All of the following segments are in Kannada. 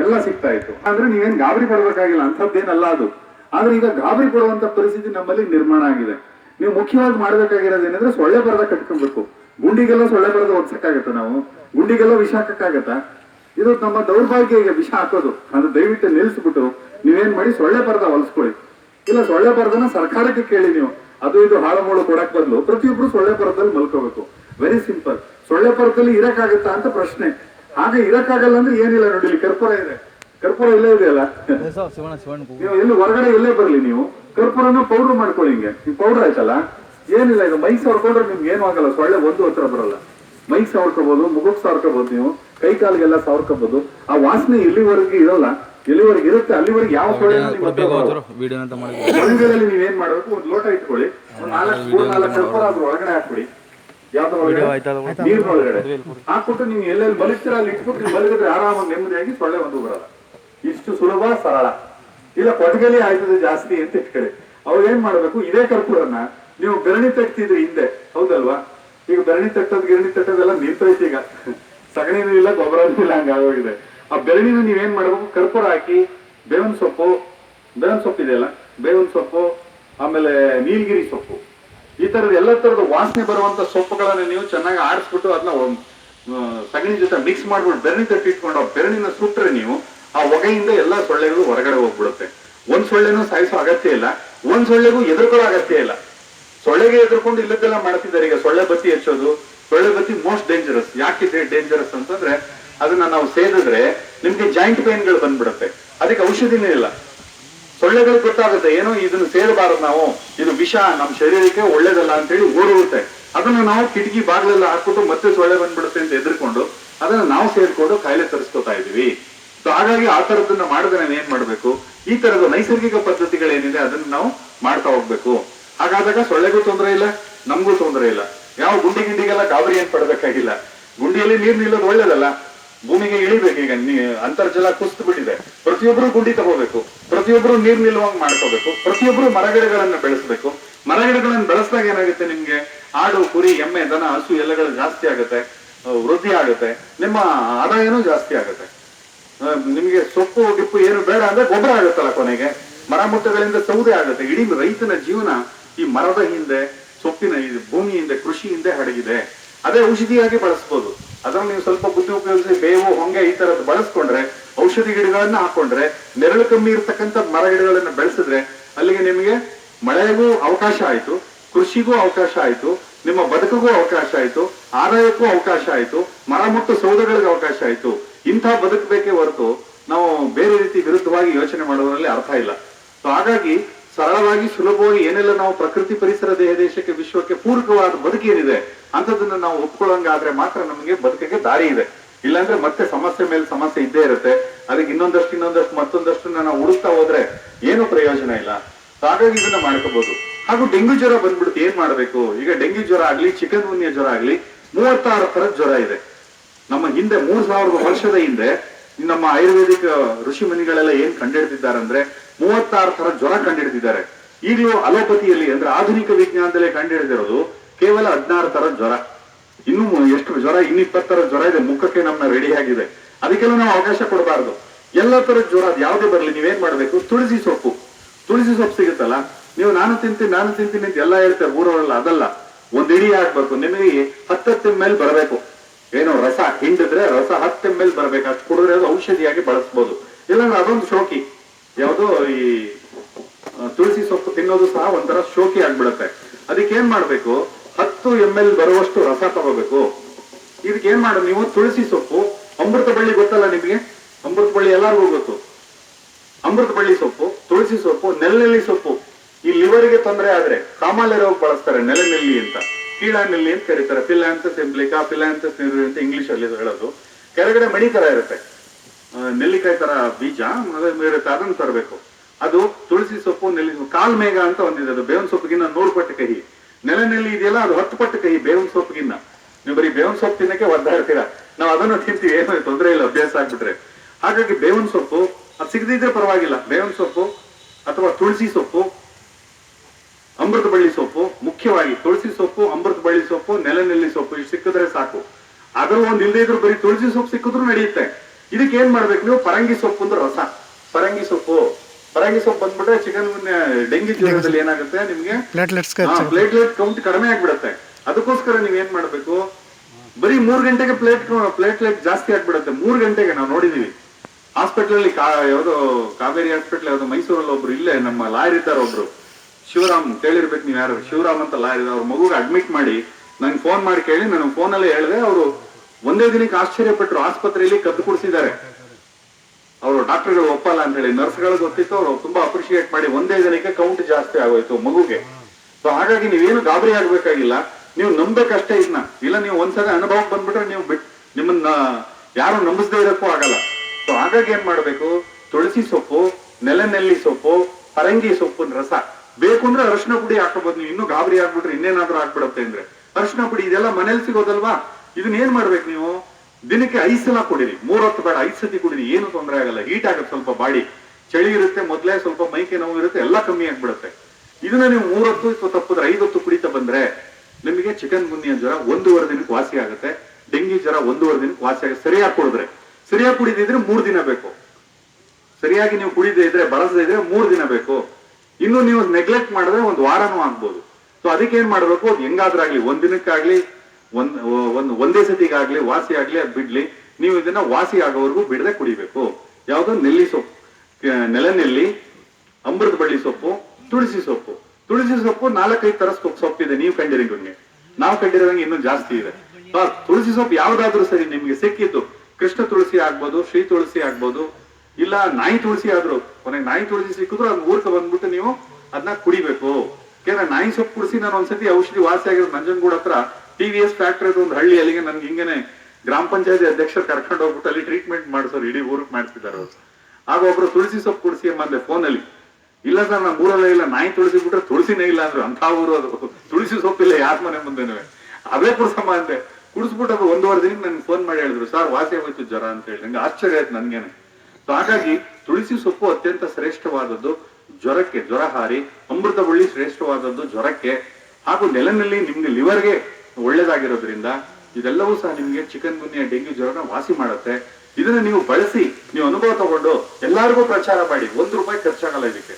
ಎಲ್ಲ ಸಿಗ್ತಾ ಇತ್ತು. ಅಂದ್ರೆ ನೀವೇನ್ ಗಾಬರಿ ಪಡ್ಬೇಕಾಗಿಲ್ಲ, ಅಂಥದ್ದೇನಲ್ಲ ಅದು. ಆದ್ರೆ ಈಗ ಗಾಬರಿ ಪಡುವಂತ ಪರಿಸ್ಥಿತಿ ನಮ್ಮಲ್ಲಿ ನಿರ್ಮಾಣ ಆಗಿದೆ. ನೀವು ಮುಖ್ಯವಾಗಿ ಮಾಡ್ಬೇಕಾಗಿರೋದು ಏನಂದ್ರೆ ಸೊಳ್ಳೆ ಬರದ ಕಟ್ಕೊಬೇಕು. ಗುಂಡಿಗೆಲ್ಲ ಸೊಳ್ಳೆ ಬರದ ಒಗ್ಸಕ್ಕಾಗತ್ತ ನಾವು? ಗುಂಡಿಗೆಲ್ಲ ವಿಷ ಹಾಕಕ್ಕಾಗತ್ತಾ? ಇದು ನಮ್ಮ ದೌರ್ಭಾಗ್ಯ ಈಗ ವಿಷ ಹಾಕೋದು. ಅದು ದಯವಿಟ್ಟು ನಿಲ್ಲಿಸ್ಬಿಟ್ಟು ನೀವೇನ್ ಮಾಡಿ ಸೊಳ್ಳೆ ಬರದ ಹೊಲಿಸ್ಕೊಳ್ಳಿ. ಇಲ್ಲ, ಸೊಳ್ಳೆ ಬರದನ್ನ ಸರ್ಕಾರಕ್ಕೆ ಕೇಳಿ ನೀವು. ಅದು ಇದು ಹಾಳು ಮೂಳು ಕೊಡಕ್ ಬದಲು. ಪ್ರತಿಯೊಬ್ರು ಸೊಳ್ಳೆ ಪರದಲ್ಲಿ ಮಲ್ಕೋಬೇಕು. ವೆರಿ ಸಿಂಪಲ್ ಸೊಳ್ಳೆ ಪರದಲ್ಲಿ ಇರಕ್ಕಾಗತ್ತಾ ಅಂತ ಪ್ರಶ್ನೆ. ಹಾಗೆ ಇರಕ್ಕಾಗಲ್ಲ ಅಂದ್ರೆ ಏನಿಲ್ಲ ನೋಡಿ ಇಲ್ಲಿ ಕರ್ಪೂರ ಇದೆ. ಕರ್ಪೂರ ಇಲ್ಲೇ ಇದೆಯಲ್ಲ? ನೀವು ಎಲ್ಲಿ ಹೊರಗಡೆ ಎಲ್ಲೇ ಬರಲಿ ನೀವು. ಕರ್ಪೂರನ ಪೌಡರ್ ಮಾಡ್ಕೊಳ್ಳಿ ಹಿಂಗೆ. ಈ ಪೌಡರ್ ಆಯ್ತಲ್ಲ? ಏನಿಲ್ಲ ಇದು ಮೈಕ್ ಸವರ್ಕೊಂಡ್ರೆ ನಿಮ್ಗೆ ಏನು ಆಗಲ್ಲ. ಸೊಳ್ಳೆ ಒಂದು ಹತ್ರ ಬರಲ್ಲ. ಮೈಕ್ ಸವರ್ಕೋಬಹುದು ಮುಖಕ್ಕೆ ಸವರ್ಕೋಬಹುದು ನೀವು. ಕೈ ಕಾಲಿಗೆಲ್ಲ ಸವರ್ಕೋಬಹುದು ಆ ವಾಸನೆ ಎಲ್ಲಿವರೆಗೆ ಇರಲ್ಲ. ಎಲ್ಲಿವರೆಗೆ ಇರುತ್ತೆ ಅಲ್ಲಿವರೆಗೆ ಯಾವ ಸೊಳ್ಳೆ ಮಳೆಗಾಲದಲ್ಲಿ ನೀವೇನ್ ಮಾಡ್ಬೇಕು? ಒಂದು ಲೋಟ ಇಟ್ಕೊಳ್ಳಿ. ಒಂದ್ ನಾಲ್ಕು ಮೂರ್ ನಾಲ್ಕು ಕರ್ಪೂರ ಅದ್ರ ಒಳಗಡೆ ಹಾಕ್ಬಿಡಿ. ಯಾವ್ದ್ರ ಒಳಗಡೆ ನೀರ್ ಒಳಗಡೆ ಹಾಕ್ಬಿಟ್ಟು ನೀವು ಎಲ್ಲೆಲ್ಲಿ ಬಲಿಸ್ತೀರ ಅಲ್ಲಿ ಇಟ್ಬಿಟ್ಟು ನೀವು ಮಲಗಿದ್ರೆ ಆರಾಮಾಗಿ ನೆಮ್ಮದಿಯಾಗಿ ಸೊಳ್ಳೆ ಒಂದು ಬರಲ್ಲ. ಇಷ್ಟು ಸುಲಭ ಸರಳ. ಇಲ್ಲ ಕೊಟ್ಟಿಗೆಲಿ ಆಯ್ತದೆ ಜಾಸ್ತಿ ಅಂತ ಇಟ್ಕೊಳ್ಳಿ. ಅವ್ರು ಏನ್ ಮಾಡ್ಬೇಕು ಇದೇ ಕರ್ಪೂರನ್ನ ನೀವು ಬೆರಣಿ ತಟ್ತಿದ್ರಿ ಹಿಂದೆ ಹೌದಲ್ವಾ? ಈಗ ಬೆರಣಿ ತಟ್ಟದ್ ಗಿರಣಿ ತಟ್ಟದೆಲ್ಲ ನಿಂತೈತಿ ಈಗ. ಸಗಣಿನೂ ಇಲ್ಲ ಗೊಬ್ಬರನೂ ಇಲ್ಲ ಹಂಗಾಗೋಗಿದೆ. ಆ ಬೆರಣಿನ ನೀವೇನ್ ಮಾಡ್ಬೇಕು ಕರ್ಪೂರ ಹಾಕಿ ಬೇವಿನ ಸೊಪ್ಪು ಬೇವಿನ ಸೊಪ್ಪು ಇದೆಯಲ್ಲ ಬೇವಿನ ಸೊಪ್ಪು ಆಮೇಲೆ ನೀಲಗಿರಿ ಸೊಪ್ಪು. ಈ ತರದ ಎಲ್ಲ ತರದ ವಾಸನೆ ಬರುವಂತ ಸೊಪ್ಪುಗಳನ್ನ ನೀವು ಚೆನ್ನಾಗಿ ಆಡಿಸ್ಬಿಟ್ಟು ಅದನ್ನ ಸಗಣಿ ಜೊತೆ ಮಿಕ್ಸ್ ಮಾಡ್ಬಿಟ್ಟು ಬೆರಣಿ ತಟ್ಟಿ ಇಟ್ಕೊಂಡು ಬೆರಣಿನ ಸುಟ್ರೆ ನೀವು ಆ ಹೊಗೆಯಿಂದ ಎಲ್ಲಾ ಸೊಳ್ಳೆಗಳು ಹೊರಗಡೆ ಹೋಗ್ಬಿಡುತ್ತೆ. ಒಂದ್ ಸೊಳ್ಳೆನೂ ಸಾಯಿಸೋ ಅಗತ್ಯ ಇಲ್ಲ, ಒಂದ್ ಸೊಳ್ಳೆಗೂ ಎದುರ್ಕೊಳ್ಳೋ ಅಗತ್ಯ ಇಲ್ಲ. ಸೊಳ್ಳೆಗೆ ಎದುರ್ಕೊಂಡು ಇಲ್ಲದೆಲ್ಲ ಮಾಡ್ತಿದ್ದಾರೆ, ಈಗ ಸೊಳ್ಳೆ ಬತ್ತಿ ಹಚ್ಚೋದು, ಸೊಳ್ಳೆ ಬತ್ತಿ ಮೋಸ್ಟ್ ಡೇಂಜರಸ್ ಯಾಕೆ ಡೇಂಜರಸ್ ಅಂತಂದ್ರೆ, ಅದನ್ನ ನಾವು ಸೇದಿದ್ರೆ ನಿಮ್ಗೆ ಜಾಯಿಂಟ್ ಪೇನ್ಗಳು ಬಂದ್ಬಿಡುತ್ತೆ. ಅದಕ್ಕೆ ಔಷಧಿನೇ ಇಲ್ಲ. ಸೊಳ್ಳೆಗಳಿಗೆ ಗೊತ್ತಾಗುತ್ತೆ, ಏನೋ ಇದನ್ನು ಸೇರಬಾರದು ನಾವು. ಇದು ವಿಷ ನಮ್ಮ ಶರೀರಕ್ಕೆ ಒಳ್ಳೇದಲ್ಲ ಅಂತೇಳಿ ಓಡುತ್ತೆ ಅದನ್ನ ನಾವು ಕಿಟಕಿ ಬಾಗಿಲೆಲ್ಲ ಹಾಕ್ಬಿಟ್ಟು ಮತ್ತೆ ಸೊಳ್ಳೆ ಬಂದ್ಬಿಡುತ್ತೆ ಅಂತ ಎದ್ರಿಕೊಂಡು ಅದನ್ನ ನಾವು ಸೇರ್ಕೊಂಡು ಕಾಯಿಲೆ ತರಿಸ್ಕೊತಾ ಇದೀವಿ ಸೊ ಹಾಗಾಗಿ ಆ ತರದನ್ನ ಮಾಡಿದ್ರೆ ಏನ್ ಮಾಡ್ಬೇಕು? ಈ ತರದ ನೈಸರ್ಗಿಕ ಪದ್ಧತಿಗಳೇನಿದೆ ಅದನ್ನ ನಾವು ಮಾಡ್ತಾ ಹೋಗ್ಬೇಕು. ಹಾಗಾದಾಗ ಸೊಳ್ಳೆಗೂ ತೊಂದರೆ ಇಲ್ಲ, ನಮಗೂ ತೊಂದರೆ ಇಲ್ಲ. ಯಾವ ಗುಂಡಿ ಗಿಂಡಿಗೆಲ್ಲ ಗಾಬರಿ ಏನ್ ಪಡ್ಬೇಕಾಗಿಲ್ಲ. ಗುಂಡಿಯಲ್ಲಿ ನೀರ್ ನಿಲ್ಲೋದು ಒಳ್ಳೇದಲ್ಲ. ಭೂಮಿಗೆ ಇಳಿಬೇಕು ಈಗ ಅಂತರ್ಜಲ ಕುಸ್ತು ಬಿಟ್ಟಿದೆ. ಪ್ರತಿಯೊಬ್ಬರು ಗುಂಡಿ ತಗೋಬೇಕು, ಪ್ರತಿಯೊಬ್ಬರು ನೀರ್ ನಿಲ್ಲುವಂಗ್ ಮಾಡ್ಕೋಬೇಕು, ಪ್ರತಿಯೊಬ್ಬರು ಮರಗಿಡಗಳನ್ನ ಬೆಳೆಸಬೇಕು. ಮರಗಿಡಗಳನ್ನ ಬೆಳೆಸಿದಾಗ ಏನಾಗುತ್ತೆ ನಿಮ್ಗೆ? ಆಡು, ಕುರಿ, ಎಮ್ಮೆ, ದನ, ಹಸು ಎಲ್ಲಗಳು ಜಾಸ್ತಿ ಆಗುತ್ತೆ ವೃದ್ಧಿ ಆಗುತ್ತೆ, ನಿಮ್ಮ ಆದಾಯನೂ ಜಾಸ್ತಿ ಆಗುತ್ತೆ. ನಿಮ್ಗೆ ಸೊಪ್ಪು ಗಿಪ್ಪು ಏನು ಬೇಡ ಅಂದ್ರೆ ಗೊಬ್ಬರ ಆಗುತ್ತಲ್ಲ ಕೊನೆಗೆ. ಮರ ಮುಟ್ಟಗಳಿಂದ ಸೌದೆ ಆಗುತ್ತೆ. ಇಡೀ ರೈತನ ಜೀವನ ಈ ಮರದ ಹಿಂದೆ, ಸೊಪ್ಪಿನ ಭೂಮಿ ಹಿಂದೆ, ಕೃಷಿ ಹಿಂದೆ ಹಡಗಿದೆ. ಅದೇ ಔಷಧಿಯಾಗಿ ಬಳಸ್ಬೋದು. ಅದನ್ನು ನೀವು ಸ್ವಲ್ಪ ಬುದ್ಧಿ ಉಪಯೋಗಿಸಿ, ಬೇವು, ಹೊಂಗೆ ಈ ತರದ್ ಬಳಸ್ಕೊಂಡ್ರೆ, ಔಷಧಿ ಗಿಡಗಳನ್ನ ಹಾಕೊಂಡ್ರೆ, ನೆರಳು ಕಮ್ಮಿ ಇರತಕ್ಕಂತ ಮರ ಗಿಡಗಳನ್ನ ಬೆಳೆಸಿದ್ರೆ, ಅಲ್ಲಿಗೆ ನಿಮಗೆ ಮಳೆಗೂ ಅವಕಾಶ ಆಯ್ತು, ಕೃಷಿಗೂ ಅವಕಾಶ ಆಯ್ತು, ನಿಮ್ಮ ಬದುಕಿಗೂ ಅವಕಾಶ ಆಯ್ತು, ಆದಾಯಕ್ಕೂ ಅವಕಾಶ ಆಯ್ತು, ಮರ ಮತ್ತು ಸೌದೆಗಳಿಗೆ ಅವಕಾಶ ಆಯ್ತು. ಇಂಥ ಬದುಕಬೇಕೇ ಹೊರತು ನಾವು ಬೇರೆ ರೀತಿ ವಿರುದ್ಧವಾಗಿ ಯೋಚನೆ ಮಾಡುವುದರಲ್ಲಿ ಅರ್ಥ ಇಲ್ಲ. ಸೊ ಹಾಗಾಗಿ ಸರಳವಾಗಿ ಸುಲಭವಾಗಿ ಏನೆಲ್ಲ ನಾವು ಪ್ರಕೃತಿ ಪರಿಸರ ದೇಹ ದೇಶಕ್ಕೆ, ವಿಶ್ವಕ್ಕೆ ಪೂರಕವಾದ ಬದುಕೇನಿದೆ ಅಂತದನ್ನ ನಾವು ಒಪ್ಕೊಳ್ಳಂಗಾದ್ರೆ ಮಾತ್ರ ನಮಗೆ ಬದುಕಿಗೆ ದಾರಿ ಇದೆ. ಇಲ್ಲಾಂದ್ರೆ ಮತ್ತೆ ಸಮಸ್ಯೆ ಮೇಲೆ ಸಮಸ್ಯೆ ಇದ್ದೇ ಇರುತ್ತೆ. ಅದಕ್ಕೆ ಇನ್ನೊಂದಷ್ಟು ಇನ್ನೊಂದಷ್ಟು ಮತ್ತೊಂದಷ್ಟು ನಾವು ಹುಡುಕ್ತಾ ಹೋದ್ರೆ ಏನು ಪ್ರಯೋಜನ ಇಲ್ಲ. ಹಾಗಾಗಿ ಇದನ್ನ ಮಾಡ್ಕೋಬಹುದು ಹಾಗೂ ಡೆಂಗ್ಯೂ ಜ್ವರ ಬಂದ್ಬಿಡ್ತು ಏನ್ ಮಾಡ್ಬೇಕು? ಈಗ ಡೆಂಗ್ಯೂ ಜ್ವರ ಆಗ್ಲಿ ಚಿಕನ್ ಜ್ವರ ಆಗ್ಲಿ, ಮೂವತ್ತಾರು ತರದ ಜ್ವರ ಇದೆ. ನಮ್ಮ ಹಿಂದೆ ಮೂರ್ ಸಾವಿರದ ವರ್ಷದ ಹಿಂದೆ ನಮ್ಮ ಆಯುರ್ವೇದಿಕ್ ಋಷಿ ಮುನಿಗಳೆಲ್ಲ ಏನ್ ಕಂಡಿಡ್ತಿದ್ದಾರೆ ಮೂವತ್ತಾರು ತರ ಜ್ವರ ಕಂಡಿಡ್ತಿದ್ದಾರೆ. ಈಗಲೂ ಅಲೋಪತಿಯಲ್ಲಿ ಅಂದ್ರೆ ಆಧುನಿಕ ವಿಜ್ಞಾನದಲ್ಲಿ ಕಂಡುಹಿಡಿದಿರೋದು ಕೇವಲ ಹದಿನಾರು ತರ ಜ್ವರ. ಇನ್ನು ಎಷ್ಟು ಜ್ವರ ಇನ್ನು ಇಪ್ಪತ್ತರ ಜ್ವರ ಇದೆ, ಮುಖಕ್ಕೆ ನಮ್ಮನ್ನ ರೆಡಿ ಆಗಿದೆ. ಅದಕ್ಕೆಲ್ಲ ನಾವು ಅವಕಾಶ ಕೊಡಬಾರ್ದು. ಎಲ್ಲ ತರದ ಜ್ವರ ಅದು ಯಾವುದೇ ಬರಲಿ, ನೀವೇನ್ ಮಾಡ್ಬೇಕು? ತುಳಸಿ ಸೊಪ್ಪು. ತುಳಸಿ ಸೊಪ್ಪು ಸಿಗುತ್ತಲ್ಲ? ನೀವು ನಾನು ತಿಂತೀನಿ ನಾನು ತಿಂತೀನಿ ಅಂತ ಎಲ್ಲ ಹೇಳ್ತಾರೆ ಊರವರೆಲ್ಲ, ಅದಲ್ಲ. ಒಂದ್ ಇಡೀ ಆಗ್ಬೇಕು, ನಿಮಗೆ ಹತ್ತತ್ತು ಮೇಲೆ ಬರಬೇಕು. ಏನೋ ರಸ ಹಿಂಡಿದ್ರೆ ರಸ ಹತ್ತು ಎಂ ಎಲ್ ಬರ್ಬೇಕು ಅಷ್ಟು ಕುಡಿದ್ರೆ ಅದು ಔಷಧಿಯಾಗಿ ಬಳಸ್ಬೋದು. ಇಲ್ಲಾಂದ್ರೆ ಅದೊಂದು ಶೋಕಿ. ಯಾವುದೋ ಈ ತುಳಸಿ ಸೊಪ್ಪು ತಿನ್ನೋದು ಸಹ ಒಂಥರ ಶೋಕಿ ಆಗ್ಬಿಡುತ್ತೆ. ಅದಕ್ಕೆ ಏನ್ ಮಾಡ್ಬೇಕು? ಹತ್ತು ಎಂ ಎಲ್ ಬರುವಷ್ಟು ರಸ ತಗೋಬೇಕು. ಇದಕ್ಕೆ ಏನ್ ಮಾಡು ನೀವು? ತುಳಸಿ ಸೊಪ್ಪು. ಅಮೃತ ಬಳ್ಳಿ ಗೊತ್ತಲ್ಲ ನಿಮಗೆ? ಅಮೃತ ಬಳ್ಳಿ ಎಲ್ಲರಿಗೂ ಗೊತ್ತು. ಅಮೃತ ಬಳ್ಳಿ ಸೊಪ್ಪು, ತುಳಸಿ ಸೊಪ್ಪು ನೆಲ್ಲೆಲ್ಲಿ ಸೊಪ್ಪು. ಈ ಲಿವರ್ಗೆ ತೊಂದರೆ ಆದ್ರೆ ಕಾಮಾಲೆ ರೋಗ ಬಳಸ್ತಾರೆ ನೆಲೆನೆಲ್ಲಿ ಅಂತ. ಕೀಳಾನೆಲ್ಲಿ ಅಂತ ಕರೀತಾರೆ? ಫಿಲಾಂಥಸ್ ಎಂಬ್ಲಿಕಾ ಫಿಲಾಂಥಸ್ ಅಂತ ಇಂಗ್ಲಿಷ್ ಅಲ್ಲಿ ಹೇಳೋದು. ಕೆಳಗಡೆ ಮಣಿ ತರ ಇರುತ್ತೆ. ನೆಲ್ಲಿಕಾಯಿ ತರ ಬೀಜ ಇರುತ್ತೆ ಅದನ್ನು ತರಬೇಕು. ಅದು ತುಳಸಿ ಸೊಪ್ಪು, ನೆಲ್ಲಿ ಕಾಲ್ ಮೇಘ ಅಂತ ಒಂದಿದೆ. ಅದು ಬೇವಿನ ಸೊಪ್ಪಿಗಿನ್ನ ನೂರು ಪಟ್ಟು ಕಹಿ. ನೆಲೆ ನೆಲ್ಲಿ ಇದೆಯಲ್ಲ, ಅದು ಹತ್ತು ಪಟ್ಟು ಕಹಿ ಬೇವಿನ ಸೊಪ್ಪಿಗಿನ್ನ. ನೀವು ಬರೀ ಬೇವಿನ ಸೊಪ್ಪು ತಿನ್ನಕ್ಕೆ ಒದ್ದಾಡ್ತೀರಾ? ನಾವು ಅದನ್ನು ತಿಂತೀವಿ, ಏನೋ ತೊಂದರೆ ಇಲ್ಲ, ಅಭ್ಯಾಸ ಆಗ್ಬಿಟ್ರೆ. ಹಾಗಾಗಿ ಬೇವಿನ ಸೊಪ್ಪು, ಅದು ಸಿಗದಿದ್ರೆ ಪರವಾಗಿಲ್ಲ. ಬೇವಿನ ಸೊಪ್ಪು ಅಥವಾ ತುಳಸಿ ಸೊಪ್ಪು ಅಮೃತ ಬಳ್ಳಿ ಸೊಪ್ಪು ಮುಖ್ಯವಾಗಿ ತುಳಸಿ ಸೊಪ್ಪು ಅಮೃತ ಬಳ್ಳಿ ಸೊಪ್ಪು ನೆಲನೆಲ್ಲಿ ಸೊಪ್ಪು ಇಷ್ಟು ಸಿಕ್ಕಿದ್ರೆ ಸಾಕು. ಅದ್ರ ಒಂದು ಇಲ್ಲದೆ ಇದ್ರು ಬರೀ ತುಳಸಿ ಸೊಪ್ಪು ಸಿಕ್ಕಿದ್ರು ನಡೆಯುತ್ತೆ. ಇದಕ್ಕೆ ಏನ್ ಮಾಡ್ಬೇಕು ನೀವು? ಪರಂಗಿ ಸೊಪ್ಪು ಅಂದ್ರೆ ರಸ ಪರಂಗಿ ಸೊಪ್ಪು. ಪರಂಗಿ ಸೊಪ್ಪು ಬಂದ್ಬಿಟ್ರೆ ಚಿಕನ್ ಡೆಂಗಿ ಜ್ವರದಲ್ಲಿ ಏನಾಗುತ್ತೆ ನಿಮ್ಗೆ? ಪ್ಲೇಟ್ ಪ್ಲೇಟ್ಲೆಟ್ ಕೌಂಟ್ ಕಡಿಮೆ ಆಗ್ಬಿಡುತ್ತೆ. ಅದಕ್ಕೋಸ್ಕರ ನೀವ್ ಏನ್ ಮಾಡ್ಬೇಕು? ಬರೀ ಮೂರ್ ಗಂಟೆಗೆ ಪ್ಲೇಟ್ ಪ್ಲೇಟ್ಲೆಟ್ ಜಾಸ್ತಿ ಆಗ್ಬಿಡುತ್ತೆ. ಮೂರ್ ಗಂಟೆಗೆ ನಾವು ನೋಡಿದೀವಿ. ಹಾಸ್ಪಿಟಲ್ ಅಲ್ಲಿ ಯಾವ್ದೋ ಕಾವೇರಿ ಹಾಸ್ಪಿಟಲ್ ಯಾವ್ದೋ ಮೈಸೂರಲ್ಲಿ ಒಬ್ರು ಇಲ್ಲೇ ನಮ್ಮ ಲಾಯರ್ ಇದ್ದಾರೆ ಒಬ್ರು ಶಿವರಾಮ್ ಕೇಳಿರ್ಬೇಕು ನೀವು ಯಾರು? ಶಿವರಾಮ್ ಅಂತ ಲಾಯರ್ ಅವ್ರ ಮಗುಗೆ ಅಡ್ಮಿಟ್ ಮಾಡಿ ನಂಗೆ ಫೋನ್ ಮಾಡಿ ಕೇಳಿ ನಾನು ಫೋನಲ್ಲಿ ಹೇಳಿದೆ, ಅವರು ಒಂದೇ ದಿನಕ್ಕೆ ಆಶ್ಚರ್ಯಪಟ್ಟರು ಆಸ್ಪತ್ರೆಯಲ್ಲಿ ಕದ್ದು ಕುಡಿಸಿದ್ದಾರೆ. ಅವರು ಡಾಕ್ಟರ್ಗಳು ಒಪ್ಪಲ್ಲ ಅಂತ ಹೇಳಿ, ನರ್ಸ್ಗಳು ಗೊತ್ತಿತ್ತು, ಅವರು ತುಂಬಾ ಅಪ್ರಿಶಿಯೇಟ್ ಮಾಡಿ ಒಂದೇ ದಿನಕ್ಕೆ ಕೌಂಟ್ ಜಾಸ್ತಿ ಆಗೋಯ್ತು ಮಗುಗೆ. ಸೊ ಹಾಗಾಗಿ ನೀವೇನು ಗಾಬರಿ ಆಗ್ಬೇಕಾಗಿಲ್ಲ, ನೀವು ನಂಬೇಕಷ್ಟೇ ಇದನ್ನ ಇಲ್ಲ, ನೀವು ಒಂದ್ಸಲ ಅನುಭವಕ್ಕೆ ಬಂದ್ಬಿಟ್ರೆ ನೀವು ಬಿಟ್, ನಿಮ್ಮನ್ನ ಯಾರು ನಂಬಿಸದೇ ಇರಕ್ಕೂ ಆಗಲ್ಲ. ಸೊ ಹಾಗಾಗಿ ಏನ್ ಮಾಡ್ಬೇಕು? ತುಳಸಿ ಸೊಪ್ಪು, ನೆಲನೆಲ್ಲಿ ಸೊಪ್ಪು, ಪರಂಗಿ ಸೊಪ್ಪಿನ ರಸ. ಬೇಕು ಅಂದ್ರೆ ಅರ್ಶಿನ ಪುಡಿ ಹಾಕೋಬಹುದು ನೀವು ಇನ್ನೂ ಗಾಬರಿ ಆಗ್ಬಿಟ್ರೆ ಇನ್ನೇನಾದ್ರೂ ಆಗ್ಬಿಡತ್ತೆ ಅಂದ್ರೆ. ಅರಿಶಿನ ಪುಡಿ ಇದೆಲ್ಲ ಮನೇಲಿ ಸಿಗೋದಲ್ವಾ? ಇದನ್ನ ಏನ್ ಮಾಡ್ಬೇಕು ನೀವು? ದಿನಕ್ಕೆ ಐದು ಸಲ ಕುಡೀರಿ. ಮೂರೊತ್ತು ಬೇಡ, ಐದು ಸತಿ ಕುಡೀರಿ. ಏನು ತೊಂದರೆ ಆಗಲ್ಲ. ಹೀಟ್ ಆಗುತ್ತೆ ಸ್ವಲ್ಪ ಬಾಡಿ. ಚಳಿ ಇರುತ್ತೆ, ಮೊದ್ಲೇ ಸ್ವಲ್ಪ ಮೈಕೆ ನೋವು ಇರುತ್ತೆ, ಎಲ್ಲ ಕಮ್ಮಿ ಆಗ್ಬಿಡುತ್ತೆ. ಇದನ್ನ ನೀವು ಮೂರೊತ್ತು ಅಥವಾ ತಪ್ಪಿದ್ರೆ ಐದೊತ್ತು ಕುಡಿತಾ ಬಂದ್ರೆ ನಿಮಗೆ ಚಿಕನ್ ಗುನ್ನಿಯ ಜ್ವರ ಒಂದೂವರೆ ದಿನಕ್ಕೆ ವಾಸಿ ಆಗುತ್ತೆ. ಡೆಂಗಿ ಜ್ವರ ಒಂದೂವರೆ ದಿನಕ್ಕೆ ವಾಸಿ ಆಗುತ್ತೆ. ಸರಿಯಾಗಿ ಕುಡಿದ್ರೆ. ಸರಿಯಾಗಿ ಕುಡಿದಿದ್ರೆ ಮೂರ್ ದಿನ ಬೇಕು. ಸರಿಯಾಗಿ ನೀವು ಕುಡಿದೇ ಇದ್ರೆ, ಬಳಸದೇ ಇದ್ರೆ ಮೂರ್ ದಿನ ಬೇಕು. ಇನ್ನು ನೀವು ನೆಗ್ಲೆಕ್ಟ್ ಮಾಡಿದ್ರೆ ಒಂದು ವಾರನೂ ಆಗ್ಬೋದು. ಸೊ ಅದಕ್ಕೆ ಏನ್ ಮಾಡ್ಬೇಕು? ಅದು ಹೆಂಗಾದ್ರಾಗ್ಲಿ ದಿನಕ್ಕಾಗ್ಲಿ, ಒಂದ್ ಒಂದು, ಒಂದೇ ಸತಿಗಾಗ್ಲಿ, ವಾಸಿ ಆಗ್ಲಿ, ಅದ್ ಬಿಡ್ಲಿ. ನೀವು ಇದನ್ನ ವಾಸಿ ಆಗೋವರೆಗೂ ಬಿಡದೆ ಕುಡಿಬೇಕು. ಯಾವ್ದು? ನೆಲ್ಲಿ ಸೊಪ್ಪು. ನೆಲನೆಲ್ಲಿ ಅಮೃತ ಬಳ್ಳಿ ಸೊಪ್ಪು, ತುಳಸಿ ಸೊಪ್ಪು. ತುಳಸಿ ಸೊಪ್ಪು ನಾಲ್ಕೈದು ತರ ಸೊಪ್ಪು ಸೊಪ್ಪಿದೆ. ನೀವು ಕಂಡಿರಂಗೆ ನಾವು ಕಂಡಿರೋದಂಗೆ ಇನ್ನೂ ಜಾಸ್ತಿ ಇದೆ. ತುಳಸಿ ಸೊಪ್ಪು ಯಾವ್ದಾದ್ರೂ ಸರಿ ನಿಮ್ಗೆ ಸಿಕ್ಕಿತ್ತು ಕೃಷ್ಣ ತುಳಸಿ ಆಗ್ಬೋದು, ಶ್ರೀ ತುಳಸಿ ಆಗ್ಬೋದು ಇಲ್ಲ, ನಾಯಿ ತುಳಸಿ ಆದ್ರು. ಕೊನೆಗೆ ನಾಯಿ ತುಳಸಿ ಸಿಕ್ಕಿದ್ರು, ಅದ್ ಊರ್ಕ ಬಂದ್ಬಿಟ್ಟು ನೀವು ಅದನ್ನ ಕುಡಿಬೇಕು. ಯಾಕಂದ್ರೆ ನಾಯಿ ಸೊಪ್ಪು ಕುಡಿಸಿ ನಾನು ಒಂದ್ಸತಿ ಔಷಧಿ ವಾಸಿ ಆಗಿರೋದು ನಂಜನಗೂಡ ಹತ್ರ ಟಿ ವಿ ಎಸ್ ಫ್ಯಾಕ್ಟ್ರಿ ಒಂದು ಹಳ್ಳಿ ಅಲ್ಲಿಗೆ ನನ್ಗೆ ಹಿಂಗೇನೆ ಗ್ರಾಮ ಪಂಚಾಯತಿ ಅಧ್ಯಕ್ಷರು ಕರ್ಕೊಂಡು ಹೋಗ್ಬಿಟ್ಟು ಅಲ್ಲಿ ಟ್ರೀಟ್ಮೆಂಟ್ ಮಾಡಿಸೋರು, ಇಡೀ ಊರಿಗೆ ಮಾಡ್ತಿದ್ದಾರೆ ಅವರು. ಆಗ ಒಬ್ರು ತುಳಸಿ ಸೊಪ್ಪು ಕುಡಿಸಿ ಫೋನ್ ಫೋನಲ್ಲಿ. ಇಲ್ಲ ಸರ್ ನಮ್ಮ ಊರಲ್ಲೇ ಇಲ್ಲ, ನಾಯಿ ತುಳಸಿ ಬಿಟ್ರೆ ತುಳಸಿನೇ ಇಲ್ಲ ಅಂದ್ರು. ಅಂತ ಊರು ಅದು. ತುಳಸಿ ಸೊಪ್ಪು ಇಲ್ಲ, ಯಾರ ಮನೆ ಮುಂದೆನೂ. ಅದೇ ಕುಡ್ಸಮ್ಮ ಅಂತೆ ಕುಡಿಸ್ಬಿಟ್ಟು ಅದು ಒಂದೂವರೆ ದಿನ ನನ್ಗೆ ಫೋನ್ ಮಾಡಿ ಹೇಳಿದ್ರು, ಸರ್, ವಾಸಿ ಆಗೋಯ್ತು ಜ್ವರ ಅಂತ ಹೇಳಿ. ನಂಗೆ ಆಶ್ಚರ್ಯ ಆಯ್ತು ನನ್ಗೇನೆ. ಸೊ ಹಾಗಾಗಿ ತುಳಸಿ ಸೊಪ್ಪು ಅತ್ಯಂತ ಶ್ರೇಷ್ಠವಾದದ್ದು ಜ್ವರಕ್ಕೆ ಜ್ವರ ಹಾರಿ, ಅಮೃತ ಬಳ್ಳಿ ಶ್ರೇಷ್ಠವಾದದ್ದು ಜ್ವರಕ್ಕೆ ಹಾಗೂ ನೆಲನಲ್ಲಿ ನಿಮ್ಗೆ ಲಿವರ್ಗೆ ಒಳ್ಳೇದಾಗಿರೋದ್ರಿಂದ ಇದೆಲ್ಲವೂ ಸಹ ನಿಮಗೆ ಚಿಕನ್ ಗುನ್ಯ ಡೆಂಗ್ಯೂ ಜ್ವರನ ವಾಸಿ ಮಾಡುತ್ತೆ. ಇದನ್ನ ನೀವು ಬಳಸಿ, ನೀವು ಅನುಭವ ತಗೊಂಡು ಎಲ್ಲರಿಗೂ ಪ್ರಚಾರ ಮಾಡಿ. ಒಂದು ರೂಪಾಯಿ ಖರ್ಚಾಗಲ್ಲ ಇದಕ್ಕೆ.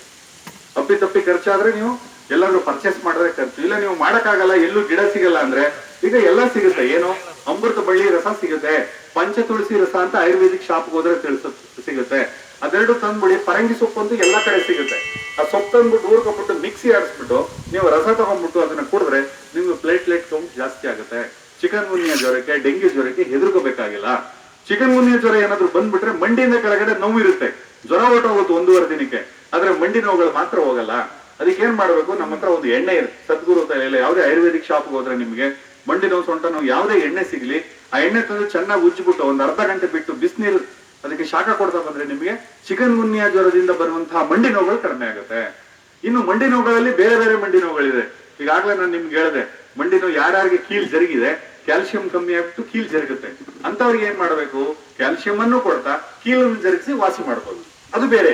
ತಪ್ಪಿ ತಪ್ಪಿ ಖರ್ಚಾದ್ರೆ ನೀವು ಎಲ್ಲರೂ ಪರ್ಚೇಸ್ ಮಾಡಿದ್ರೆ ಖರ್ಚು. ಇಲ್ಲ, ನೀವು ಮಾಡಕ್ಕಾಗಲ್ಲ, ಎಲ್ಲೂ ಗಿಡ ಸಿಗಲ್ಲ ಅಂದ್ರೆ ಈಗ ಎಲ್ಲ ಸಿಗುತ್ತೆ. ಏನು? ಅಮೃತ ಬಳ್ಳಿ ರಸ ಸಿಗುತ್ತೆ. ಪಂಚ ತುಳಸಿ ರಸ ಅಂತ ಆಯುರ್ವೇದಿಕ್ ಶಾಪ್ ಹೋದ್ರೆ ತಿಳಿಸ, ಸಿಗುತ್ತೆ. ಅದೆರಡು ತಂದ್ಬಿಡಿ, ಪರಂಗಿ ಸೊಪ್ಪು ಅಂತೂ ಎಲ್ಲಾ ಕಡೆ ಸಿಗುತ್ತೆ. ಆ ಸೊಪ್ಪು ತಂದ್ಬಿಟ್ಟು ಊರ್ಕೊಬಿಟ್ಟು ಮಿಕ್ಸಿ ಆಡಿಸ್ಬಿಟ್ಟು ನೀವು ರಸ ತಗೊಂಡ್ಬಿಟ್ಟು ಅದನ್ನ ಕುಡಿದ್ರೆ ನಿಮ್ಗೆ ಪ್ಲೇಟ್ಲೆಟ್ ಕೌಂಟ್ ಜಾಸ್ತಿ ಆಗುತ್ತೆ. ಚಿಕನ್ ಮುನಿಯ ಜ್ವರಕ್ಕೆ, ಡೆಂಗ್ಯೂ ಜ್ವರಕ್ಕೆ ಹೆದರ್ಕೋಬೇಕಾಗಿಲ್ಲ. ಚಿಕನ್ ಮುನಿಯ ಜ್ವರ ಏನಾದ್ರು ಬಂದ್ಬಿಟ್ರೆ ಮಂಡಿಯಿಂದ ಕೆಳಗಡೆ ನೋವು ಇರುತ್ತೆ. ಜ್ವರ ಹೊಟ್ಟೋಗುತ್ತೆ ಒಂದೂವರೆ ದಿನಕ್ಕೆ. ಆದ್ರೆ ಮಂಡಿ ನೋವುಗಳು ಮಾತ್ರ ಹೋಗಲ್ಲ. ಅದಕ್ಕೆ ಏನ್ ಮಾಡ್ಬೇಕು? ನಮ್ಮ ಹತ್ರ ಒಂದು ಎಣ್ಣೆ ಇರುತ್ತೆ. ಸದ್ಗುರು ತಲೆ ಯಾವುದೇ ಆಯುರ್ವೇದಿಕ್ ಶಾಪ್ ಹೋದ್ರೆ ನಿಮ್ಗೆ ಮಂಡಿ ನೋವು ಸೊಂಟ ನೋವು, ಯಾವುದೇ ಎಣ್ಣೆ ಸಿಗ್ಲಿ, ಆ ಎಣ್ಣೆ ತಂದು ಚೆನ್ನಾಗಿ ಉಜ್ಜಿಬಿಟ್ಟು ಒಂದ್ ಅರ್ಧ ಗಂಟೆ ಬಿಟ್ಟು ಬಿಸಿನೀರು ಅದಕ್ಕೆ ಶಾಖ ಕೊಡ್ತಾ ಬಂದ್ರೆ ನಿಮಗೆ ಚಿಕನ್ ಗುನ್ಯಾ ಜ್ವರದಿಂದ ಬರುವಂತಹ ಮಂಡಿ ನೋವುಗಳು ಕಡಿಮೆ ಆಗುತ್ತೆ. ಇನ್ನು ಮಂಡಿ ನೋವುಗಳಲ್ಲಿ ಬೇರೆ ಬೇರೆ ಮಂಡಿ ನೋವುಗಳಿದೆ. ಈಗಾಗಲೇ ನಾನು ನಿಮ್ಗೆ ಹೇಳಿದೆ, ಮಂಡಿ ನೋವು ಯಾರ್ಯಾರಿಗೆ ಕೀಲ್ ಜರುಗಿದೆ, ಕ್ಯಾಲ್ಸಿಯಂ ಕಮ್ಮಿ ಆಗ್ಬಿಟ್ಟು ಕೀಲ್ ಜರುಗುತ್ತೆ. ಅಂತವ್ರಿಗೆ ಏನ್ ಮಾಡಬೇಕು? ಕ್ಯಾಲ್ಸಿಯಂ ಅನ್ನು ಕೊಡ್ತಾ ಕೀಲನ್ನು ಜರುಗಿಸಿ ವಾಸಿ ಮಾಡ್ಬೋದು. ಅದು ಬೇರೆ.